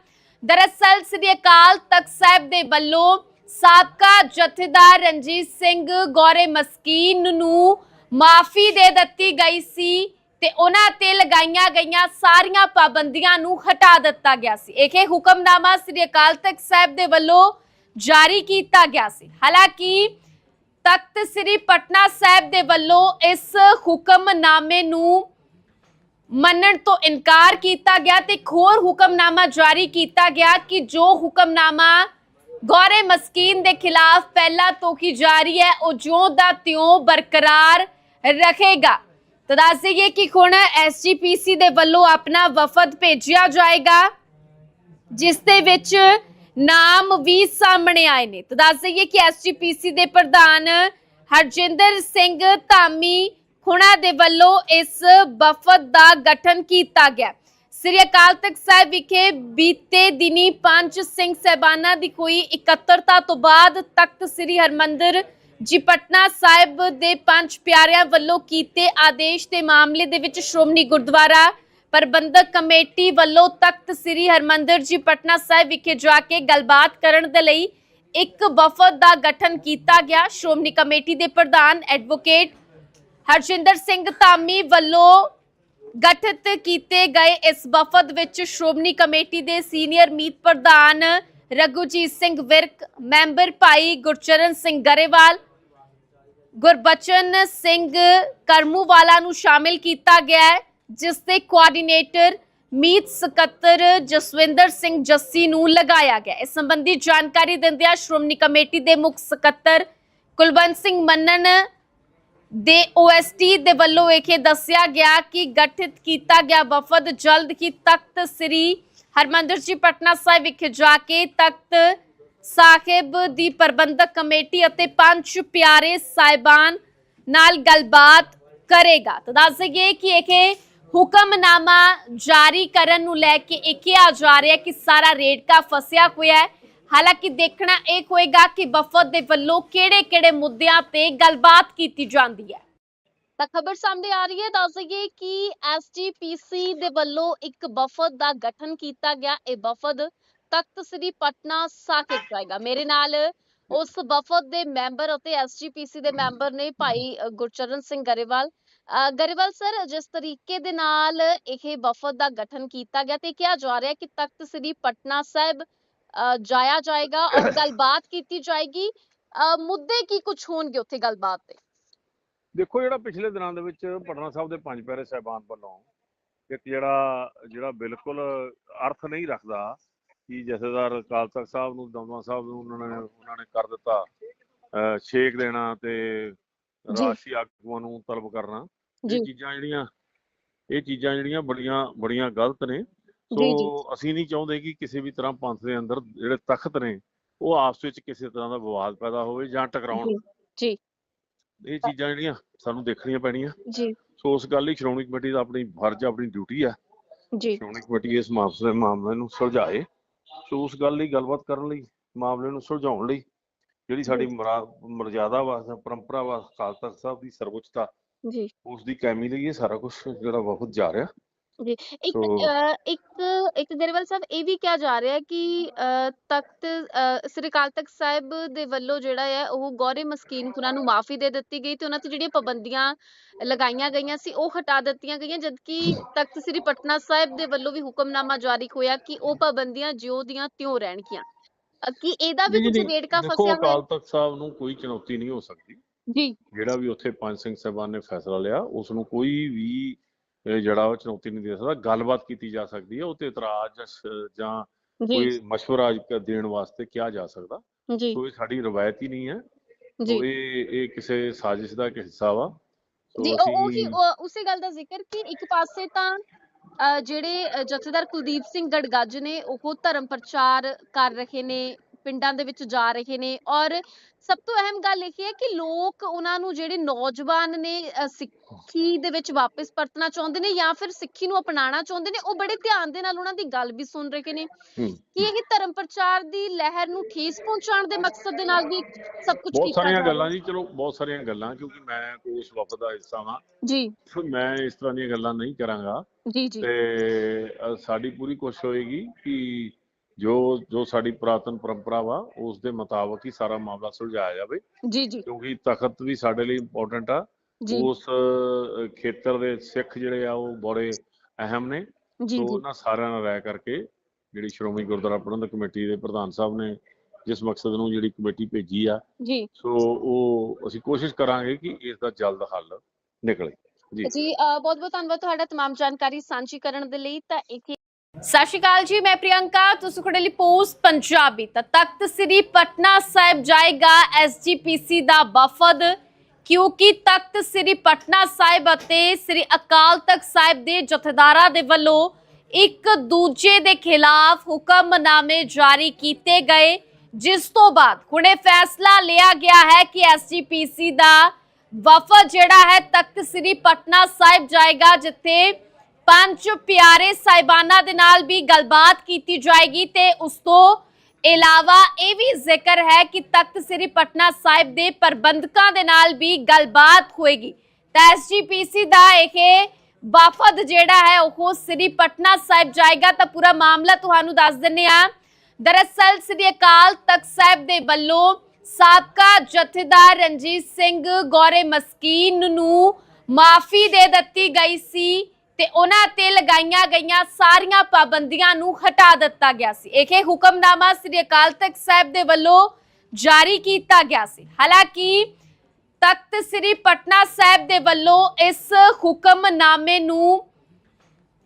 ਦਰਅਸਲ ਸ੍ਰੀ ਅਕਾਲ ਤਖਤ ਸਾਹਿਬ ਦੇ ਵੱਲੋਂ ਸਾਬਕਾ ਜਥੇਦਾਰ ਰਣਜੀਤ ਸਿੰਘ ਗੋਰੇ ਮਸਕੀਨ ਨੂੰ ਮਾਫੀ ਦੇ ਦਿੱਤੀ ਗਈ ਸੀ। ਤੇ ਉਹਨਾਂ ਤੇ ਲਗਾਈਆਂ ਗਈਆਂ ਸਾਰੀਆਂ ਪਾਬੰਦੀਆਂ ਨੂੰ ਹਟਾ ਦਿੱਤਾ ਗਿਆ ਸੀ। ਇਹ ਹੁਕਮਨਾਮਾ ਸ੍ਰੀ ਅਕਾਲ ਤਖਤ ਸਾਹਿਬ ਦੇ ਵੱਲੋਂ ਜਾਰੀ ਕੀਤਾ ਗਿਆ ਸੀ। ਹਾਲਾਂਕਿ ਤਖਤ ਸ੍ਰੀ ਪਟਨਾ ਸਾਹਿਬ ਦੇ ਵੱਲੋਂ ਇਸ ਹੁਕਮਨਾਮੇ ਨੂੰ ਮੰਨਣ ਤੋਂ ਇਨਕਾਰ ਕੀਤਾ ਗਿਆ ਤੇ ਇੱਕ ਹੋਰ ਹੁਕਮਨਾਮਾ ਜਾਰੀ ਕੀਤਾ ਗਿਆ ਕਿ ਜੋ ਹੁਕਮਨਾਮਾ ਗੌਰੇ ਮਸਕੀਨ ਦੇ ਖਿਲਾਫ ਪਹਿਲਾਂ ਤੋਂ ਹੀ ਜਾਰੀ ਹੈ, ਉਹ ਜਿਉਂ ਦਾ ਤਿਉਂ ਬਰਕਰਾਰ ਰੱਖੇਗਾ ਤਾਂ ਦੱਸ ਦਈਏ ਕਿ ਹੁਣ ਐਸਜੀਪੀਸੀ ਦੇ ਵੱਲੋਂ ਆਪਣਾ ਵਫਦ ਭੇਜਿਆ ਜਾਏਗਾ, ਜਿਸ ਦੇ ਵਿੱਚ ਨਾਮ ਵੀ ਸਾਹਮਣੇ ਆਏ ਨੇ। ਤਾਂ ਦੱਸ ਦਈਏ ਕਿ ਐਸਜੀਪੀਸੀ ਦੇ ਪ੍ਰਧਾਨ ਹਰਜਿੰਦਰ ਸਿੰਘ ਧਾਮੀ ਖੁਣਾ ਦੇ ਵੱਲੋਂ ਇਸ ਵਫਦ ਦਾ ਗਠਨ ਕੀਤਾ ਗਿਆ। ਸ੍ਰੀ ਅਕਾਲ ਤਖਤ ਸਾਹਿਬ ਵਿਖੇ ਬੀਤੇ ਦਿਨੀ ਪੰਜ ਸਿੰਘ ਸਹਿਬਾਨਾਂ ਦੀ ਕੋਈ ਇਕੱਤਰਤਾ ਤੋਂ ਬਾਅਦ ਤਖਤ ਸ੍ਰੀ ਹਰਮੰਦਰ ਜੀ, ਪਟਨਾ ਸਾਹਿਬ ਦੇ ਪੰਜ ਪਿਆਰਿਆਂ ਵੱਲੋਂ ਕੀਤੇ ਆਦੇਸ਼ ਦੇ ਮਾਮਲੇ ਦੇ ਵਿੱਚ ਸ਼੍ਰੋਮਣੀ ਗੁਰਦੁਆਰਾ ਪ੍ਰਬੰਧਕ ਕਮੇਟੀ ਵੱਲੋਂ ਤਖਤ ਸ੍ਰੀ ਹਰਮੰਦਰ ਜੀ, ਪਟਨਾ ਸਾਹਿਬ ਵਿਖੇ ਜਾ ਕੇ ਗੱਲਬਾਤ ਕਰਨ ਦੇ ਲਈ ਇੱਕ ਵਫਦ ਦਾ ਗਠਨ ਕੀਤਾ ਗਿਆ। ਸ਼੍ਰੋਮਣੀ ਕਮੇਟੀ ਦੇ ਪ੍ਰਧਾਨ ਐਡਵੋਕੇਟ ਹਰਜਿੰਦਰ ਸਿੰਘ ਧਾਮੀ ਵੱਲੋਂ ਗਠਿਤ ਕੀਤੇ ਗਏ ਇਸ ਵਫਦ ਵਿੱਚ ਸ਼੍ਰੋਮਣੀ ਕਮੇਟੀ ਦੇ ਸੀਨੀਅਰ ਮੀਤ ਪ੍ਰਧਾਨ ਰਘੁਜੀਤ ਸਿੰਘ ਵਿਰਕ, ਮੈਂਬਰ ਭਾਈ ਗੁਰਚਰਨ ਸਿੰਘ ਗਰੇਵਾਲ ਗੁਰਬਚਨ ਸਿੰਘ ਕਰਮੂਵਾਲਾ ਨੂੰ ਸ਼ਾਮਿਲ ਕੀਤਾ ਗਿਆ ਹੈ, ਜਿਸ ਦੇ ਕੋਆਰਡੀਨੇਟਰ ਮੀਤ ਸਕੱਤਰ ਜਸਵਿੰਦਰ ਸਿੰਘ ਜੱਸੀ ਨੂੰ ਲਗਾਇਆ ਗਿਆ ਇਸ ਸੰਬੰਧੀ ਜਾਣਕਾਰੀ ਦਿੰਦਿਆਂ ਸ਼੍ਰੋਮਣੀ ਕਮੇਟੀ ਦੇ ਮੁੱਖ ਸਕੱਤਰ ਕੁਲਵੰਤ ਸਿੰਘ ਮੰਨਨ ਦੇ ਓਐਸਟੀ ਦੇ ਵੱਲੋਂ ਇਹ ਦੱਸਿਆ ਗਿਆ ਕਿ ਗਠਿਤ ਕੀਤਾ ਗਿਆ ਵਫਦ ਜਲਦ ਹੀ ਤਖਤ ਸ੍ਰੀ ਹਰਮੰਦਰ ਜੀ, ਪਟਨਾ ਸਾਹਿਬ ਵਿਖੇ ਜਾ ਕੇ ਤਖਤ ਸਾਹਿਬ ਦੀ ਪ੍ਰਬੰਧਕ ਕਮੇਟੀ ਅਤੇ ਪੰਜ ਪਿਆਰੇ ਸਾਹਿਬਾਨ ਨਾਲ ਗੱਲਬਾਤ ਕਰੇਗਾ। ਤਾਂ ਦੱਸ ਦਈਏ ਕਿ ਇਹ ਹੁਕਮਨਾਮਾ ਜਾਰੀ ਕਰਨ ਨੂੰ ਲੈ ਕੇ ਇਹ ਕਿਹਾ ਜਾ ਰਿਹਾ ਕਿ ਸਾਰਾ ਰੇੜਕਾ ਫਸਿਆ ਹੋਇਆ ਹੈ। ਹਾਲਾਂਕਿ ਦੇਖਣਾ ਇਹ ਹੋਏਗਾ ਕਿ ਵਫਦ ਦੇ ਵੱਲੋਂ ਕਿਹੜੇ-ਕਿਹੜੇ ਮੁੱਦਿਆਂ ਤੇ ਗੱਲਬਾਤ ਕੀਤੀ ਜਾਂਦੀ ਹੈ। ਤਾਂ ਖਬਰ ਸਾਹਮਣੇ ਆ ਰਹੀ ਹੈ। ਦੱਸ ਦਈਏ ਕਿ ਐਸਜੀਪੀਸੀ ਦੇ ਵੱਲੋਂ ਇੱਕ ਵਫਦ ਦਾ ਗਠਨ ਕੀਤਾ ਗਿਆ। ਇਹ ਵਫਦ ਤਖਤ ਸ੍ਰੀ ਪਟਨਾ ਸਾਹਿਬ ਜਾਏਗਾ ਮੇਰੇ ਨਾਲ ਉਸ ਵਫਦ ਦੇ ਮੈਂਬਰ ਅਤੇ ਐਸਜੀਪੀਸੀ ਦੇ ਮੈਂਬਰ ਨੇ ਭਾਈ ਗੁਰਚਰਨ ਸਿੰਘ ਗਰੇਵਾਲ। ਅ, ਗਰੇਵਾਲ ਸਰ ਜਿਸ ਤਰੀਕੇ ਦੇ ਨਾਲ ਇਹ ਵਫਦ ਦਾ ਗਠਨ ਕੀਤਾ ਗਿਆ ਤੇ ਕਿਹਾ ਜਾ ਰਿਹਾ ਕਿ ਤਖਤ ਸ੍ਰੀ ਪਟਨਾ ਸਾਹਿਬ ਅ, ਜਾਇਆ ਜਾਏਗਾ ਔਰ ਗੱਲਬਾਤ ਕੀਤੀ ਜਾਏਗੀ। ਅ, ਮੁੱਦੇ ਕੀ ਕੁਝ ਹੋਣਗੇ ਉੱਥੇ ਗੱਲਬਾਤ ਤੇ ਦੇਖੋ ਜਿਹੜਾ ਪਿਛਲੇ ਦਿਨਾਂ ਦੇ ਵਿੱਚ ਪਟਨਾ ਸਾਹਿਬ ਦੇ ਪੰਜ ਪਿਆਰੇ ਸਾਹਿਬਾਨ ਵੱਲੋਂ ਇੱਕ ਜਿਹੜਾ ਜਿਹੜਾ ਬਿਲਕੁਲ ਅਰਥ ਨਹੀਂ ਰੱਖਦਾ ਕਿ ਜਥੇਦਾਰ ਅਕਾਲ ਤਖਤ ਸਾਹਿਬ ਨੂੰ ਦਮਦਮਾ ਸਾਹਿਬ ਨੂੰ ਉਹਨਾਂ ਨੇ ਉਹਨਾਂ ਨੇ ਕਰ ਦਿੱਤਾ ਛੇਕ ਦੇਣਾ ਤੇ। ਰਾਸ਼ੀ ਆਗੂਆਂ ਨੂੰ ਤਲਬ ਕਰਨਾ। ਇਹ ਚੀਜ਼ਾਂ ਜਿਹੜੀਆਂ ਇਹ ਚੀਜ਼ਾਂ ਜਿਹੜੀਆਂ ਬੜੀਆਂ ਬੜੀਆਂ ਗਲਤ ਨੇ। ਸੋ ਅਸੀਂ ਨਹੀਂ ਚਾਹੁੰਦੇ ਕਿ ਕਿਸੇ ਵੀ ਤਰ੍ਹਾਂ ਪੰਥ ਦੇ ਅੰਦਰ ਜਿਹੜੇ ਤਖਤ ਨੇ ਉਹ ਆਪਸ ਵਿੱਚ ਕਿਸੇ ਤਰ੍ਹਾਂ ਦਾ ਵਿਵਾਦ ਪੈਦਾ ਹੋਵੇ ਜਾਂ ਟਕਰਾਉਣ। ਜੀ। ਇਹ ਚੀਜ਼ਾਂ ਜਿਹੜੀਆਂ ਸਾਨੂੰ ਦੇਖਣੀਆਂ ਪੈਣੀਆਂ। ਜੀ। ਸੋ ਉਸ ਗੱਲ ਲਈ ਸ਼੍ਰੋਮਣੀ ਕਮੇਟੀ ਦਾ ਆਪਣੀ ਫਰਜ਼ ਆਪਣੀ ਡਿਊਟੀ ਆ। ਜੀ। ਸ਼੍ਰੋਮਣੀ ਕਮੇਟੀ ਇਸ ਮਾਮਲੇ ਨੂੰ ਸੁਲਝਾਏ। ਸੋ ਉਸ ਗੱਲ ਲਈ ਗੱਲਬਾਤ ਕਰਨ ਲਈ ਮਾਮਲੇ ਨੂੰ ਸੁਲਝਾਉਣ ਲਈ ਜਿਹੜੀ ਸਾਡੀ ਮਰਾ- ਮਰਜ਼ਾਦਾ ਵਾ ਪਰੰਪਰਾ ਵਾ ਤਖਤ ਸਾਹਿਬ ਦੀ ਸਰਵਉੱਚਤਾ ਜੀ। ਉਸ ਦੀ ਕਾਇਮੀ ਲਈ ਇਹ ਸਾਰਾ ਕੁਝ ਜਿਹੜਾ ਵਫਦ ਜਾ ਰਿਹਾ। ਇੱਕ ਸੋ- ਅ, ਇੱਕ ਇੱਕ ਗਰੇਵਾਲ ਸਾਹਿਬ ਇਹ ਵੀ ਕਿਹਾ ਜਾ ਰਿਹਾ ਹੈ ਕਿ ਅ, ਤਖਤ ਅ, ਸ੍ਰੀ ਅਕਾਲ ਤਖਤ ਸਾਹਿਬ ਦੇ ਵੱਲੋਂ ਜਿਹੜਾ ਹੈ ਉਹ ਗੌਰੇ ਮਸਕੀਨਪੁਰਾ ਨੂੰ ਮਾਫੀ ਦੇ ਦਿੱਤੀ ਗਈ ਤੇ ਉਹਨਾਂ ਤੇ ਜਿਹੜੀਆਂ ਪਾਬੰਦੀਆਂ ਲਗਾਈਆਂ ਗਈਆਂ ਸੀ ਉਹ ਹਟਾ ਦਿੱਤੀਆਂ ਗਈਆਂ ਜਦਕਿ ਤਖਤ ਸ੍ਰੀ ਪਟਨਾ ਸਾਹਿਬ ਦੇ ਵੱਲੋਂ ਵੀ ਹੁਕਮਨਾਮਾ ਜਾਰੀ ਹੋਇਆ ਕਿ ਉਹ ਪਾਬੰਦੀਆਂ ਜਿਉਂ ਦੀਆਂ ਤਿਉਂ ਰਹਿਣਗੀਆਂ। ਅ, ਕੀ ਇਹਦਾ ਵੀ ਨਹੀਂ, ਕੁਝ ਨਹੀਂ, ਰੇੜਕਾ ਦੇਖੋ ਫਸਿਆ ਹੋਇਆ? ਅਕਾਲ ਤਖਤ ਸਾਹਿਬ ਨੂੰ ਕੋਈ ਚੁਣੌਤੀ ਨਹੀਂ ਹੋ ਸਕਦੀ। ਜੀ। ਜਿਹੜਾ ਵੀ ਉੱਥੇ ਪੰਜ ਸਿੰਘ ਸਾਹਿਬਾਨ ਨੇ ਫੈਸਲਾ ਲਿਆ ਉਸ ਨੂੰ ਕੋਈ ਵੀ ਜਿਹੜਾ ਉਹ ਚੁਣੌਤੀ ਨਹੀਂ ਦੇ ਸਕਦਾ ਗੱਲਬਾਤ ਕੀਤੀ ਜਾ ਸਕਦੀ ਹੈ ਉਹ ਤੇ ਇਤਰਾਜ਼ ਜਾਂ ਕੋਈ ਕ- ਦੇਣ ਵਾਸਤੇ ਕਿਹਾ ਜਾ ਸਕਦਾ। ਇਹ ਸਾਡੀ ਰਵਾਇਤ ਹੀ ਨਹੀਂ ਹੈ। ਜੀ। ਇਹ ਇਹ ਕਿਸੇ ਸਾਜ਼ਿਸ਼ ਦਾ ਇੱਕ ਹਿੱਸਾ ਵਾ। ਜੀ ਉਹ ਉਹ- ਉਸੇ ਗੱਲ ਦਾ ਜ਼ਿਕਰ ਕਿ ਇੱਕ ਪਾਸੇ ਤਾਂ ਜਿਹੜੇ ਜਥੇਦਾਰ ਕੁਲਦੀਪ ਸਿੰਘ ਗੜਗੱਜ ਨੇ ਉਹ ਧਰਮ ਪ੍ਰਚਾਰ ਕਰ ਰਹੇ ਨੇ ਪਿੰਡਾਂ ਦੇ ਵਿੱਚ ਜਾ ਰਹੇ ਨੇ ਔਰ ਸਭ ਤੋਂ ਅਹਿਮ ਗੱਲ ਇਹ ਹੈ ਕਿ ਲੋਕ ਉਹਨਾਂ ਨੂੰ ਜਿਹੜੇ ਨੌਜਵਾਨ ਨੇ ਸਿੱਖੀ ਦੇ ਵਿੱਚ ਵਾਪਸ ਪਰਤਣਾ ਚਾਹੁੰਦੇ ਨੇ ਜਾਂ ਫਿਰ ਸਿੱਖੀ ਨੂੰ ਅਪਣਾਉਣਾ ਚਾਹੁੰਦੇ ਨੇ ਉਹ ਬੜੇ ਧਿਆਨ ਦੇ ਨਾਲ ਉਹਨਾਂ ਦੀ ਗੱਲ ਵੀ ਸੁਣ ਰਹੇ ਨੇ ਹੂੰ। ਕਿ ਇਹ ਧਰਮ ਪ੍ਰਚਾਰ ਦੀ ਲਹਿਰ ਨੂੰ ਠੇਸ ਪਹੁੰਚਾਉਣ ਦੇ ਮਕਸਦ ਦੇ ਨਾਲ ਵੀ ਸਭ ਕੁਝ ਬਹੁਤ ਸਾਰੀਆਂ ਗੱਲਾਂ ਜੀ ਚਲੋ ਬਹੁਤ ਸਾਰੀਆਂ ਗੱਲਾਂ ਕਿਉਂਕਿ ਮੈਂ ਉਸ ਵਕਤ ਦਾ ਹਿੱਸਾ ਵਾਂ। ਜੀ। ਮੈਂ ਇਸ ਤਰ੍ਹਾਂ ਦੀਆਂ ਗੱਲਾਂ ਨਹੀਂ ਕਰਾਂਗਾ। ਜੀ ਜੀ। ਤੇ ਸਾਡੀ ਪੂਰੀ ਕੋਸ਼ਿਸ਼ ਹੋਏਗੀ ਕਿ ਜੋ ਜੋ ਸਾਡੀ ਪੁਰਾਤਨ ਪਰੰਪਰਾ ਵਾ ਉਸ ਦੇ ਮੁਤਾਬਕ ਹੀ ਸਾਰਾ ਮਾਮਲਾ ਸੁਲਝਾਇਆ ਜਾਵੇ ਜੀ ਜੀ ਕਿਉਂਕਿ ਤਖਤ ਵੀ ਸਾਡੇ ਲਈ ਇੰਪੋਰਟੈਂਟ ਆ ਜੀ ਉਸ ਅ, ਖੇਤਰ ਦੇ ਸਿੱਖ ਜਿਹੜੇ ਆ ਉਹ ਬੜੇ ਅਹਿਮ ਨੇ ਜੀ ਸੋ ਜੀ ਉਹਨਾਂ ਸਾਰਿਆਂ ਨਾਲ ਰਾਇ ਕਰਕੇ ਜਿਹੜੀ ਸ਼੍ਰੋਮਣੀ ਗੁਰਦੁਆਰਾ ਪ੍ਰਬੰਧਕ ਕਮੇਟੀ ਦੇ ਪ੍ਰਧਾਨ ਸਾਹਿਬ ਨੇ ਜਿਸ ਮਕਸਦ ਨੂੰ ਜਿਹੜੀ ਕਮੇਟੀ ਭੇਜੀ ਆ ਜੀ ਸੋ ਉਹ ਅਸੀਂ ਕੋਸ਼ਿਸ਼ ਕਰਾਂਗੇ ਕਿ ਇਸ ਦਾ ਜਲਦ ਹੱਲ ਨਿਕਲੇ ਜੀ ਜੀ ਬਹੁਤ ਬਹੁਤ ਧੰਨਵਾਦ ਤੁਹਾਡਾ तमाम ਜਾਣਕਾਰੀ ਸਾਂਝੀ ਕਰਨ ਦੇ ਲਈ ਤਾਂ ਇੱਥੇ ਸਤਿ ਸ਼੍ਰੀ ਅਕਾਲ ਜੀ, ਮੈਂ ਪ੍ਰਿਯੰਕਾ, ਤੁਸੀਂ ਖੜੇ ਲਈ ਪੋਸਟ ਪੰਜਾਬੀ। ਤਾਂ ਤਖਤ ਸ੍ਰੀ ਪਟਨਾ ਸਾਹਿਬ ਜਾਏਗਾ ਐਸਜੀਪੀਸੀ ਦਾ ਵਫਦ, ਕਿਉਂਕਿ ਤਖਤ ਸ੍ਰੀ ਪਟਨਾ ਸਾਹਿਬ ਅਤੇ ਸ੍ਰੀ ਅਕਾਲ ਤਖਤ ਸਾਹਿਬ ਦੇ ਜਥੇਦਾਰਾਂ ਦੇ ਵੱਲੋਂ ਇੱਕ ਦੂਜੇ ਦੇ ਖਿਲਾਫ ਹੁਕਮਨਾਮੇ ਜਾਰੀ ਕੀਤੇ ਗਏ, ਜਿਸ ਤੋਂ ਬਾਅਦ ਹੁਣੇ ਫੈਸਲਾ ਲਿਆ ਗਿਆ ਹੈ ਕਿ ਐਸਜੀਪੀਸੀ ਦਾ ਵਫਦ ਜਿਹੜਾ ਹੈ ਤਖਤ ਸ੍ਰੀ ਪਟਨਾ ਸਾਹਿਬ ਜਾਏਗਾ, ਜਿੱਥੇ ਪੰਜ ਪਿਆਰੇ ਸਾਹਿਬਾਨਾਂ ਦੇ ਨਾਲ ਵੀ ਗੱਲਬਾਤ ਕੀਤੀ ਜਾਏਗੀ ਤੇ ਉਸ ਤੋਂ ਇਲਾਵਾ ਇਹ ਵੀ ਜ਼ਿਕਰ ਹੈ ਕਿ ਤਖਤ ਸ੍ਰੀ ਪਟਨਾ ਸਾਹਿਬ ਦੇ ਪ੍ਰਬੰਧਕਾਂ ਦੇ ਨਾਲ ਵੀ ਗੱਲਬਾਤ ਹੋਏਗੀ। ਤਾਂ ਐਸਜੀਪੀਸੀ ਦਾ ਇਹ ਵਫਦ ਜਿਹੜਾ ਹੈ, ਉਹ ਸ੍ਰੀ ਪਟਨਾ ਸਾਹਿਬ ਜਾਏਗਾ ਤਾਂ ਪੂਰਾ ਮਾਮਲਾ ਤੁਹਾਨੂੰ ਦੱਸ ਦਿੰਨੇ ਆ ਦਰਅਸਲ ਸ੍ਰੀ ਅਕਾਲ ਤਖਤ ਸਾਹਿਬ ਦੇ ਵੱਲੋਂ ਸਾਬਕਾ ਜਥੇਦਾਰ ਰਣਜੀਤ ਸਿੰਘ ਗੌਰੇ ਮਸਕੀਨ ਨੂੰ ਮਾਫੀ ਦੇ ਦਿੱਤੀ ਗਈ ਸੀ। ਤੇ ਉਹਨਾਂ ਤੇ ਲਗਾਈਆਂ ਗਈਆਂ ਸਾਰੀਆਂ ਪਾਬੰਦੀਆਂ ਨੂੰ ਹਟਾ ਦਿੱਤਾ ਗਿਆ ਸੀ। ਇਹ ਹੁਕਮਨਾਮਾ ਸ੍ਰੀ ਅਕਾਲ ਤਖਤ ਸਾਹਿਬ ਦੇ ਵੱਲੋਂ ਜਾਰੀ ਕੀਤਾ ਗਿਆ ਸੀ। ਹਾਲਾਂਕਿ ਤਖਤ ਸ੍ਰੀ ਪਟਨਾ ਸਾਹਿਬ ਦੇ ਵੱਲੋਂ ਇਸ ਹੁਕਮਨਾਮੇ ਨੂੰ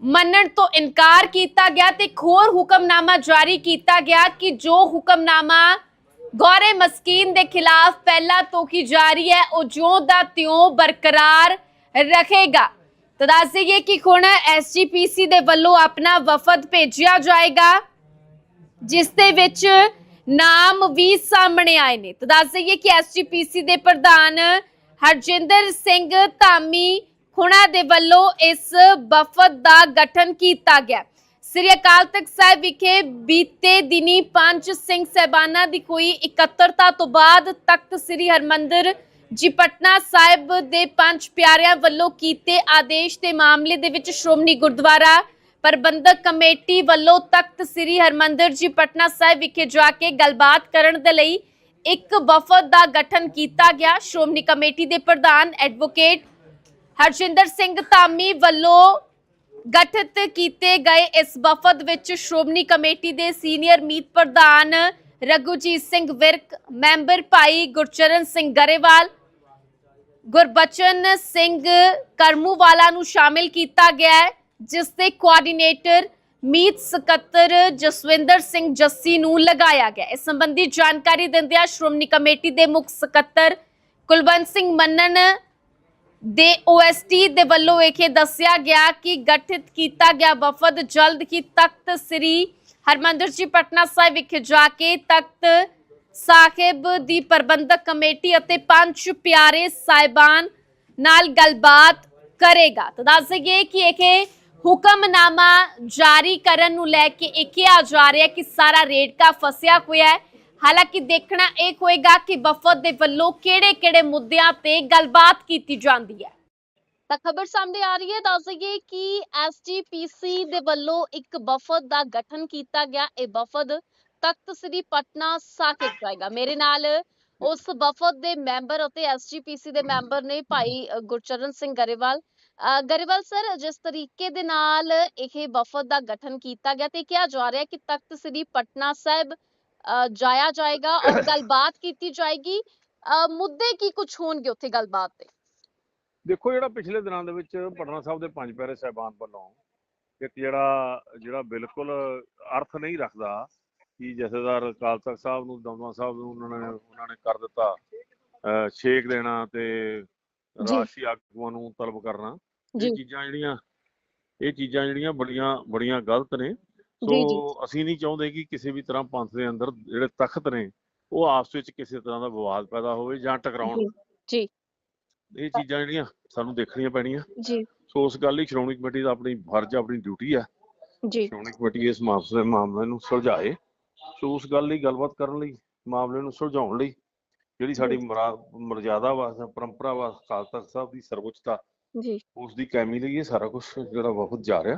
ਮੰਨਣ ਤੋਂ ਇਨਕਾਰ ਕੀਤਾ ਗਿਆ ਤੇ ਇੱਕ ਹੋਰ ਹੁਕਮਨਾਮਾ ਜਾਰੀ ਕੀਤਾ ਗਿਆ ਕਿ ਜੋ ਹੁਕਮਨਾਮਾ ਗੌਰੇ ਮਸਕੀਨ ਦੇ ਖਿਲਾਫ ਪਹਿਲਾਂ ਤੋਂ ਕੀ ਜਾਰੀ ਹੈ, ਉਹ ਜਿਉਂ ਦਾ ਤਿਉਂ ਬਰਕਰਾਰ ਰੱਖੇਗਾ ਤਾਂ ਦੱਸ ਦਈਏ ਕਿ ਹੁਣ ਐਸਜੀਪੀਸੀ ਦੇ ਵੱਲੋਂ ਆਪਣਾ ਵਫਦ ਭੇਜਿਆ ਜਾਏਗਾ, ਜਿਸ ਦੇ ਵਿੱਚ ਨਾਮ ਵੀ ਸਾਹਮਣੇ ਆਏ ਨੇ। ਤਾਂ ਦੱਸ ਦਈਏ ਕਿ ਐਸਜੀਪੀਸੀ ਦੇ ਪ੍ਰਧਾਨ ਹਰਜਿੰਦਰ ਸਿੰਘ ਧਾਮੀ ਖੁਣਾ ਦੇ ਵੱਲੋਂ ਇਸ ਵਫਦ ਦਾ ਗਠਨ ਕੀਤਾ ਗਿਆ। ਸ੍ਰੀ ਅਕਾਲ ਤਖਤ ਸਾਹਿਬ ਵਿਖੇ ਬੀਤੇ ਦਿਨੀ ਪੰਜ ਸਿੰਘ ਸਹਿਬਾਨਾਂ ਦੀ ਕੋਈ ਇਕੱਤਰਤਾ ਤੋਂ ਬਾਅਦ ਤਖਤ ਸ੍ਰੀ ਹਰਮੰਦਰ ਜੀ, ਪਟਨਾ ਸਾਹਿਬ ਦੇ ਪੰਜ ਪਿਆਰਿਆਂ ਵੱਲੋਂ ਕੀਤੇ ਆਦੇਸ਼ ਦੇ ਮਾਮਲੇ ਦੇ ਵਿੱਚ ਸ਼੍ਰੋਮਣੀ ਗੁਰਦੁਆਰਾ ਪ੍ਰਬੰਧਕ ਕਮੇਟੀ ਵੱਲੋਂ ਤਖਤ ਸ੍ਰੀ ਹਰਮੰਦਰ ਜੀ, ਪਟਨਾ ਸਾਹਿਬ ਵਿਖੇ ਜਾ ਕੇ ਗੱਲਬਾਤ ਕਰਨ ਦੇ ਲਈ ਇੱਕ ਵਫਦ ਦਾ ਗਠਨ ਕੀਤਾ ਗਿਆ। ਸ਼੍ਰੋਮਣੀ ਕਮੇਟੀ ਦੇ ਪ੍ਰਧਾਨ ਐਡਵੋਕੇਟ ਹਰਜਿੰਦਰ ਸਿੰਘ ਧਾਮੀ ਵੱਲੋਂ ਗਠਿਤ ਕੀਤੇ ਗਏ ਇਸ ਵਫਦ ਵਿੱਚ ਸ਼੍ਰੋਮਣੀ ਕਮੇਟੀ ਦੇ ਸੀਨੀਅਰ ਮੀਤ ਪ੍ਰਧਾਨ ਰਘੁਜੀਤ ਸਿੰਘ ਵਿਰਕ, ਮੈਂਬਰ ਭਾਈ ਗੁਰਚਰਨ ਸਿੰਘ ਗਰੇਵਾਲ ਗੁਰਬਚਨ ਸਿੰਘ ਕਰਮੂਵਾਲਾ ਨੂੰ ਸ਼ਾਮਿਲ ਕੀਤਾ ਗਿਆ ਹੈ, ਜਿਸ ਦੇ ਕੋਆਰਡੀਨੇਟਰ ਮੀਤ ਸਕੱਤਰ ਜਸਵਿੰਦਰ ਸਿੰਘ ਜੱਸੀ ਨੂੰ ਲਗਾਇਆ ਗਿਆ ਇਸ ਸੰਬੰਧੀ ਜਾਣਕਾਰੀ ਦਿੰਦਿਆਂ ਸ਼੍ਰੋਮਣੀ ਕਮੇਟੀ ਦੇ ਮੁੱਖ ਸਕੱਤਰ ਕੁਲਵੰਤ ਸਿੰਘ ਮੰਨਣ ਦੇ ਓਐਸਟੀ ਦੇ ਵੱਲੋਂ ਇਹ ਦੱਸਿਆ ਗਿਆ ਕਿ ਗਠਿਤ ਕੀਤਾ ਗਿਆ ਵਫਦ ਜਲਦ ਹੀ ਤਖਤ ਸ੍ਰੀ ਹਰਮੰਦਰ ਜੀ, ਪਟਨਾ ਸਾਹਿਬ ਵਿਖੇ ਜਾ ਕੇ ਤਖਤ ਸਾਹਿਬ ਦੀ ਪ੍ਰਬੰਧਕ ਕਮੇਟੀ ਅਤੇ ਪੰਜ ਪਿਆਰੇ ਸਾਹਿਬਾਨ ਨਾਲ ਗੱਲਬਾਤ ਕਰੇਗਾ। ਤਾਂ ਦੱਸ ਦਈਏ ਕਿ ਇਹ ਹੁਕਮਨਾਮਾ ਜਾਰੀ ਕਰਨ ਨੂੰ ਲੈ ਕੇ ਇਹ ਕਿਹਾ ਜਾ ਰਿਹਾ ਕਿ ਸਾਰਾ ਰੇੜਕਾ ਫਸਿਆ ਹੋਇਆ ਹੈ। ਹਾਲਾਂਕਿ ਦੇਖਣਾ ਇਹ ਹੋਏਗਾ ਕਿ ਵਫਦ ਦੇ ਵੱਲੋਂ ਕਿਹੜੇ-ਕਿਹੜੇ ਮੁੱਦਿਆਂ ਤੇ ਗੱਲਬਾਤ ਕੀਤੀ ਜਾਂਦੀ ਹੈ। ਤਾਂ ਖਬਰ ਸਾਹਮਣੇ ਆ ਰਹੀ ਹੈ। ਦੱਸ ਦਈਏ ਕਿ ਐਸਜੀਪੀਸੀ ਦੇ ਵੱਲੋਂ ਇੱਕ ਵਫਦ ਦਾ ਗਠਨ ਕੀਤਾ ਗਿਆ। ਇਹ ਵਫਦ ਤਖਤ ਸ੍ਰੀ ਪਟਨਾ ਸਾਹਿਬ ਜਾਏਗਾ ਮੇਰੇ ਨਾਲ ਉਸ ਵਫਦ ਦੇ ਮੈਂਬਰ ਅਤੇ ਐਸਜੀਪੀਸੀ ਦੇ ਮੈਂਬਰ ਨੇ ਭਾਈ ਗੁਰਚਰਨ ਸਿੰਘ ਗਰੇਵਾਲ। ਗਰੇਵਾਲ ਸਰ ਜਿਸ ਤਰੀਕੇ ਦੇ ਨਾਲ ਇਹ ਵਫਦ ਦਾ ਗਠਨ ਕੀਤਾ ਗਿਆ ਤੇ ਕਿਹਾ ਜਾ ਰਿਹਾ ਕਿ ਤਖਤ ਸ੍ਰੀ ਪਟਨਾ ਸਾਹਿਬ ਜਾਇਆ ਜਾਏਗਾ ਔਰ ਗੱਲਬਾਤ ਕੀਤੀ ਜਾਏਗੀ। ਅ, ਮੁੱਦੇ ਕੀ ਕੁਝ ਹੋਣਗੇ ਉੱਥੇ ਗੱਲਬਾਤ ਤੇ ਦੇਖੋ ਜਿਹੜਾ ਪਿਛਲੇ ਦਿਨਾਂ ਦੇ ਵਿੱਚ ਪਟਨਾ ਸਾਹਿਬ ਦੇ ਪੰਜ ਪਿਆਰੇ ਸਾਹਿਬਾਨ ਵੱਲੋਂ ਇੱਕ ਜਿਹੜਾ ਜਿਹੜਾ ਬਿਲਕੁਲ ਅਰਥ ਨਹੀਂ ਰੱਖਦਾ ਕਿ ਜਥੇਦਾਰ ਅਕਾਲ ਤਖਤ ਸਾਹਿਬ ਨੂੰ ਦਮਦਮਾ ਸਾਹਿਬ ਨੂੰ ਉਹਨਾਂ ਨੇ ਉਹਨਾਂ ਨੇ ਕਰ ਦਿੱਤਾ ਛੇਕ ਦੇਣਾ ਤੇ। ਰਾਸ਼ੀ ਆਗੂਆਂ ਨੂੰ ਤਲਬ ਕਰਨਾ। ਇਹ ਚੀਜ਼ਾਂ ਜਿਹੜੀਆਂ ਇਹ ਚੀਜ਼ਾਂ ਜਿਹੜੀਆਂ ਬੜੀਆਂ ਬੜੀਆਂ ਗਲਤ ਨੇ। ਸੋ ਅਸੀਂ ਨਹੀਂ ਚਾਹੁੰਦੇ ਕਿ ਕਿਸੇ ਵੀ ਤਰ੍ਹਾਂ ਪੰਥ ਦੇ ਅੰਦਰ ਜਿਹੜੇ ਤਖਤ ਨੇ ਉਹ ਆਪਸ ਵਿੱਚ ਕਿਸੇ ਤਰ੍ਹਾਂ ਦਾ ਵਿਵਾਦ ਪੈਦਾ ਹੋਵੇ ਜਾਂ ਟਕਰਾਉਣ। ਜੀ, ਜੀ। ਇਹ ਚੀਜ਼ਾਂ ਜਿਹੜੀਆਂ ਸਾਨੂੰ ਦੇਖਣੀਆਂ ਪੈਣੀਆਂ। ਜੀ। ਸੋ ਉਸ ਗੱਲ ਲਈ ਸ਼੍ਰੋਮਣੀ ਕਮੇਟੀ ਦਾ ਆਪਣੀ ਫਰਜ਼ ਆਪਣੀ ਡਿਊਟੀ ਆ ਜੀ। ਸ਼੍ਰੋਮਣੀ ਕਮੇਟੀ ਇਸ ਮਾਮਲੇ ਨੂੰ ਸੁਲਝਾਏ। ਸੋ ਉਸ ਗੱਲ ਲਈ ਗੱਲਬਾਤ ਕਰਨ ਲਈ ਮਾਮਲੇ ਨੂੰ ਸੁਲਝਾਉਣ ਲਈ ਜਿਹੜੀ ਸਾਡੀ ਮਰਾ- ਮਰਜ਼ਾਦਾ ਵਾ ਪਰੰਪਰਾ ਵਾ ਤਖਤ ਸਾਹਿਬ ਦੀ ਸਰਵਉੱਚਤਾ ਜੀ। ਉਸ ਦੀ ਕਾਇਮੀ ਲਈ ਇਹ ਸਾਰਾ ਕੁਝ ਜਿਹੜਾ ਵਫਦ ਜਾ ਰਿਹਾ।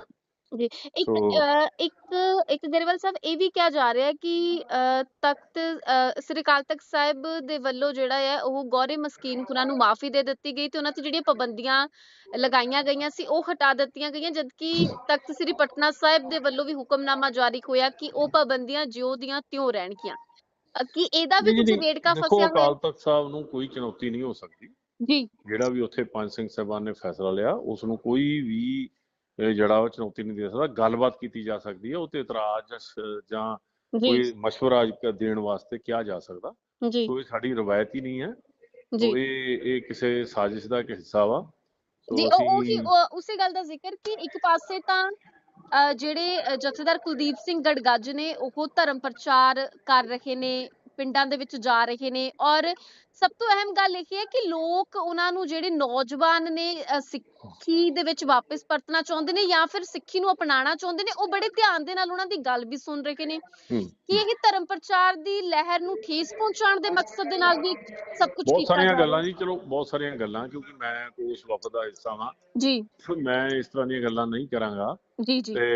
ਇੱਕ ਸੋ- ਇੱਕ ਇੱਕ ਗਰੇਵਾਲ ਸਾਹਿਬ ਇਹ ਵੀ ਕਿਹਾ ਜਾ ਰਿਹਾ ਹੈ ਕਿ ਅਹ, ਤਖਤ ਅਹ, ਸ੍ਰੀ ਅਕਾਲ ਤਖਤ ਸਾਹਿਬ ਦੇ ਵੱਲੋਂ ਜਿਹੜਾ ਹੈ ਉਹ ਗੌਰੇ ਮਸਕੀਨ ਉਹਨਾਂ ਨੂੰ ਮਾਫੀ ਦੇ ਦਿੱਤੀ ਗਈ ਤੇ ਉਹਨਾਂ ਤੇ ਜਿਹੜੀਆਂ ਪਾਬੰਦੀਆਂ ਲਗਾਈਆਂ ਗਈਆਂ ਸੀ ਉਹ ਹਟਾ ਦਿੱਤੀਆਂ ਗਈਆਂ ਜਦਕਿ ਤਖਤ ਸ੍ਰੀ ਪਟਨਾ ਸਾਹਿਬ ਦੇ ਵੱਲੋਂ ਵੀ ਹੁਕਮਨਾਮਾ ਜਾਰੀ ਹੋਇਆ ਕਿ ਉਹ ਪਾਬੰਦੀਆਂ ਜਿਉਂ ਦੀਆਂ ਤਿਉਂ ਰਹਿਣਗੀਆਂ। ਅਹ, ਕੀ ਇਹਦਾ ਵੀ ਕੁਝ ਰੇੜਕਾ ਦੇਖੋ ਫਸਿਆ ਹੋਇਆ ਅਕਾਲ ਤਖਤ ਸਾਹਿਬ ਨੂੰ ਕੋਈ ਚੁਣੌਤੀ ਨਹੀਂ ਹੋ ਸਕਦੀ। ਜੀ। ਜਿਹੜਾ ਵੀ ਉੱਥੇ ਪੰਜ ਸਿੰਘ ਸਾਹਿਬਾਨ ਨੇ ਫੈਸਲਾ ਲਿਆ ਉਸ ਨੂੰ ਕੋਈ ਵੀ ਜਿਹੜਾ ਉਹ ਚੁਣੌਤੀ ਨਹੀਂ ਦੇ ਸਕਦਾ ਗੱਲਬਾਤ ਕੀਤੀ ਜਾ ਸਕਦੀ ਹੈ ਉਹ ਤੇ ਇਤਰਾਜ਼ ਜਾਂ ਕੋਈ ਕ- ਦੇਣ ਵਾਸਤੇ ਕਿਹਾ ਜਾ ਸਕਦਾ। ਇਹ ਸਾਡੀ ਰਵਾਇਤ ਹੀ ਨਹੀਂ ਹੈ। ਜੀ। ਇਹ ਇਹ ਕਿਸੇ ਸਾਜ਼ਿਸ਼ ਦਾ ਹਿੱਸਾ ਵਾ। ਜੀ ਉਹ ਉਹ- ਉਸੇ ਗੱਲ ਦਾ ਜ਼ਿਕਰ ਕਿ ਇੱਕ ਪਾਸੇ ਤਾਂ ਜਿਹੜੇ ਜਥੇਦਾਰ ਕੁਲਦੀਪ ਸਿੰਘ ਗੜਗੱਜ ਨੇ ਉਹ ਧਰਮ ਪ੍ਰਚਾਰ ਕਰ ਰਹੇ ਨੇ ਪਿੰਡਾਂ ਦੇ ਵਿੱਚ ਜਾ ਰਹੇ ਨੇ ਔਰ ਸਭ ਤੋਂ ਅਹਿਮ ਗੱਲ ਇਹ ਹੈ ਕਿ ਲੋਕ ਉਹਨਾਂ ਨੂੰ ਜਿਹੜੇ ਨੌਜਵਾਨ ਨੇ ਅਹ, ਸਿੱਖੀ ਦੇ ਵਿੱਚ ਵਾਪਸ ਪਰਤਣਾ ਚਾਹੁੰਦੇ ਨੇ ਜਾਂ ਫਿਰ ਸਿੱਖੀ ਨੂੰ ਅਪਣਾਉਣਾ ਚਾਹੁੰਦੇ ਨੇ ਉਹ ਬੜੇ ਧਿਆਨ ਦੇ ਨਾਲ ਉਹਨਾਂ ਦੀ ਗੱਲ ਵੀ ਸੁਣ ਰਹੇ ਨੇ ਹੂੰ, ਕਿ ਇਹ ਧਰਮ ਪ੍ਰਚਾਰ ਦੀ ਲਹਿਰ ਨੂੰ ਠੇਸ ਪਹੁੰਚਾਉਣ ਦੇ ਮਕਸਦ ਦੇ ਨਾਲ ਵੀ ਸਭ ਕੁਝ ਬਹੁਤ ਕੀਤਾ ਸਾਰੀਆਂ ਜਾ ਰਿਹਾ ਗੱਲਾਂ ਜੀ ਚਲੋ ਬਹੁਤ ਸਾਰੀਆਂ ਗੱਲਾਂ ਕਿਉਂਕਿ ਮੈਂ ਉਸ ਵਕਤ ਦਾ ਹਿੱਸਾ ਹਾਂ ਜੀ। ਸੋ ਮੈਂ ਇਸ ਤਰ੍ਹਾਂ ਦੀਆਂ ਗੱਲਾਂ ਨਹੀਂ ਕਰਾਂਗਾ। ਜੀ ਜੀ। ਤੇ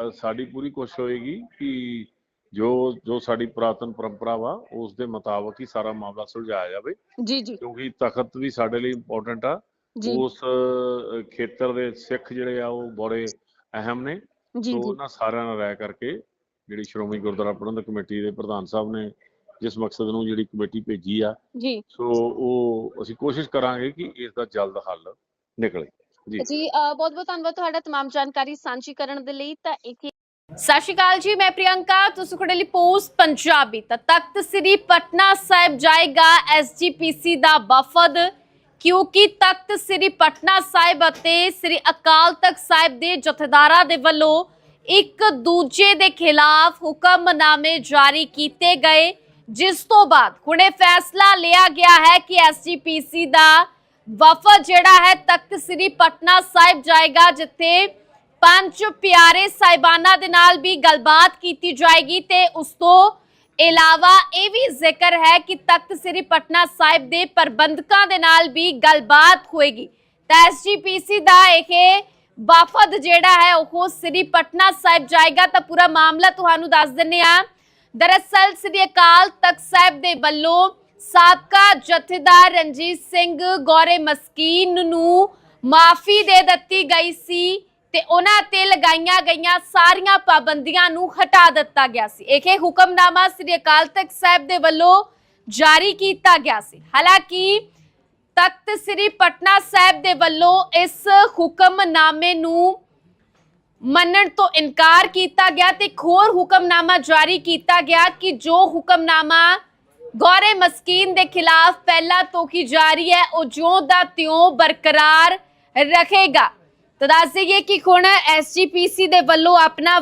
ਅ, ਸਾਡੀ ਪੂਰੀ ਕੋਸ਼ਿਸ਼ ਹੋਏਗੀ ਕਿ ਜੋ ਜੋ ਸਾਡੀ ਪੁਰਾਤਨ ਪਰੰਪਰਾ ਵਾ ਉਸ ਦੇ ਮੁਤਾਬਕ ਹੀ ਸਾਰਾ ਮਾਮਲਾ ਸੁਲਝਾਇਆ ਜਾਵੇ ਜੀ ਜੀ ਕਿਉਂਕਿ ਤਖਤ ਵੀ ਸਾਡੇ ਲਈ ਇੰਪੋਰਟੈਂਟ ਆ ਜੀ ਉਸ ਅ, ਖੇਤਰ ਦੇ ਸਿੱਖ ਜਿਹੜੇ ਆ ਉਹ ਬੜੇ ਅਹਿਮ ਨੇ ਜੀ ਸੋ ਜੀ ਉਹਨਾਂ ਸਾਰਿਆਂ ਨਾਲ ਰਾਇ ਕਰਕੇ ਜਿਹੜੀ ਸ਼੍ਰੋਮਣੀ ਗੁਰਦੁਆਰਾ ਪ੍ਰਬੰਧਕ ਕਮੇਟੀ ਦੇ ਪ੍ਰਧਾਨ ਸਾਹਿਬ ਨੇ ਜਿਸ ਮਕਸਦ ਨੂੰ ਜਿਹੜੀ ਕਮੇਟੀ ਭੇਜੀ ਆ ਜੀ ਸੋ ਉਹ ਅਸੀਂ ਕੋਸ਼ਿਸ਼ ਕਰਾਂਗੇ ਕਿ ਇਸ ਦਾ ਜਲਦ ਹੱਲ ਨਿਕਲੇ ਜੀ ਜੀ ਬਹੁਤ ਬਹੁਤ ਧੰਨਵਾਦ ਤੁਹਾਡਾ तमाम ਜਾਣਕਾਰੀ ਸਾਂਝੀ ਕਰਨ ਦੇ ਲਈ ਤਾਂ ਇਹ ਸਤਿ ਸ਼੍ਰੀ ਅਕਾਲ ਜੀ, ਮੈਂ ਪ੍ਰਿਯੰਕਾ, ਤੁਸੀਂ ਖੜੇ ਲਈ ਪੋਸਟ ਪੰਜਾਬੀ। ਤਾਂ ਤਖਤ ਸ੍ਰੀ ਪਟਨਾ ਸਾਹਿਬ ਜਾਏਗਾ ਐਸਜੀਪੀਸੀ ਦਾ ਵਫਦ, ਕਿਉਂਕਿ ਤਖਤ ਸ੍ਰੀ ਪਟਨਾ ਸਾਹਿਬ ਅਤੇ ਸ੍ਰੀ ਅਕਾਲ ਤਖਤ ਸਾਹਿਬ ਦੇ ਜਥੇਦਾਰਾਂ ਦੇ ਵੱਲੋਂ ਇੱਕ ਦੂਜੇ ਦੇ ਖਿਲਾਫ ਹੁਕਮਨਾਮੇ ਜਾਰੀ ਕੀਤੇ ਗਏ, ਜਿਸ ਤੋਂ ਬਾਅਦ ਹੁਣੇ ਫੈਸਲਾ ਲਿਆ ਗਿਆ ਹੈ ਕਿ ਐਸਜੀਪੀਸੀ ਦਾ ਵਫਦ ਜਿਹੜਾ ਹੈ ਤਖਤ ਸ੍ਰੀ ਪਟਨਾ ਸਾਹਿਬ ਜਾਏਗਾ, ਜਿੱਥੇ ਪੰਜ ਪਿਆਰੇ ਸਾਹਿਬਾਨਾਂ ਦੇ ਨਾਲ ਵੀ ਗੱਲਬਾਤ ਕੀਤੀ ਜਾਏਗੀ ਤੇ ਉਸ ਤੋਂ ਇਲਾਵਾ ਇਹ ਵੀ ਜ਼ਿਕਰ ਹੈ ਕਿ ਤਖਤ ਸ੍ਰੀ ਪਟਨਾ ਸਾਹਿਬ ਦੇ ਪ੍ਰਬੰਧਕਾਂ ਦੇ ਨਾਲ ਵੀ ਗੱਲਬਾਤ ਹੋਏਗੀ। ਤਾਂ ਐਸਜੀਪੀਸੀ ਦਾ ਇਹ ਵਫਦ ਜਿਹੜਾ ਹੈ, ਉਹ ਸ੍ਰੀ ਪਟਨਾ ਸਾਹਿਬ ਜਾਏਗਾ ਤਾਂ ਪੂਰਾ ਮਾਮਲਾ ਤੁਹਾਨੂੰ ਦੱਸ ਦਿੰਨੇ ਆ ਦਰਅਸਲ ਸ੍ਰੀ ਅਕਾਲ ਤਖਤ ਸਾਹਿਬ ਦੇ ਵੱਲੋਂ ਸਾਬਕਾ ਜਥੇਦਾਰ ਰਣਜੀਤ ਸਿੰਘ ਗੋਰੇ ਮਸਕੀਨ ਨੂੰ ਮਾਫੀ ਦੇ ਦਿੱਤੀ ਗਈ ਸੀ। ਤੇ ਉਹਨਾਂ ਤੇ ਲਗਾਈਆਂ ਗਈਆਂ ਸਾਰੀਆਂ ਪਾਬੰਦੀਆਂ ਨੂੰ ਹਟਾ ਦਿੱਤਾ ਗਿਆ ਸੀ। ਇਹ ਹੁਕਮਨਾਮਾ ਸ੍ਰੀ ਅਕਾਲ ਤਖਤ ਸਾਹਿਬ ਦੇ ਵੱਲੋਂ ਜਾਰੀ ਕੀਤਾ ਗਿਆ ਸੀ। ਹਾਲਾਂਕਿ ਤਖਤ ਸ੍ਰੀ ਪਟਨਾ ਸਾਹਿਬ ਦੇ ਵੱਲੋਂ ਇਸ ਹੁਕਮਨਾਮੇ ਨੂੰ ਮੰਨਣ ਤੋਂ ਇਨਕਾਰ ਕੀਤਾ ਗਿਆ ਤੇ ਇੱਕ ਹੋਰ ਹੁਕਮਨਾਮਾ ਜਾਰੀ ਕੀਤਾ ਗਿਆ ਕਿ ਜੋ ਹੁਕਮਨਾਮਾ ਗੌਰੇ ਮਸਕੀਨ ਦੇ ਖਿਲਾਫ ਪਹਿਲਾਂ ਤੋਂ ਹੀ ਜਾਰੀ ਹੈ, ਉਹ ਜਿਉਂ ਦਾ ਤਿਉਂ ਬਰਕਰਾਰ ਰੱਖੇਗਾ ਤਾਂ ਦੱਸ ਦਈਏ ਕਿ ਹੁਣ ਐਸਜੀਪੀਸੀ ਦੇ ਵੱਲੋਂ ਆਪਣਾ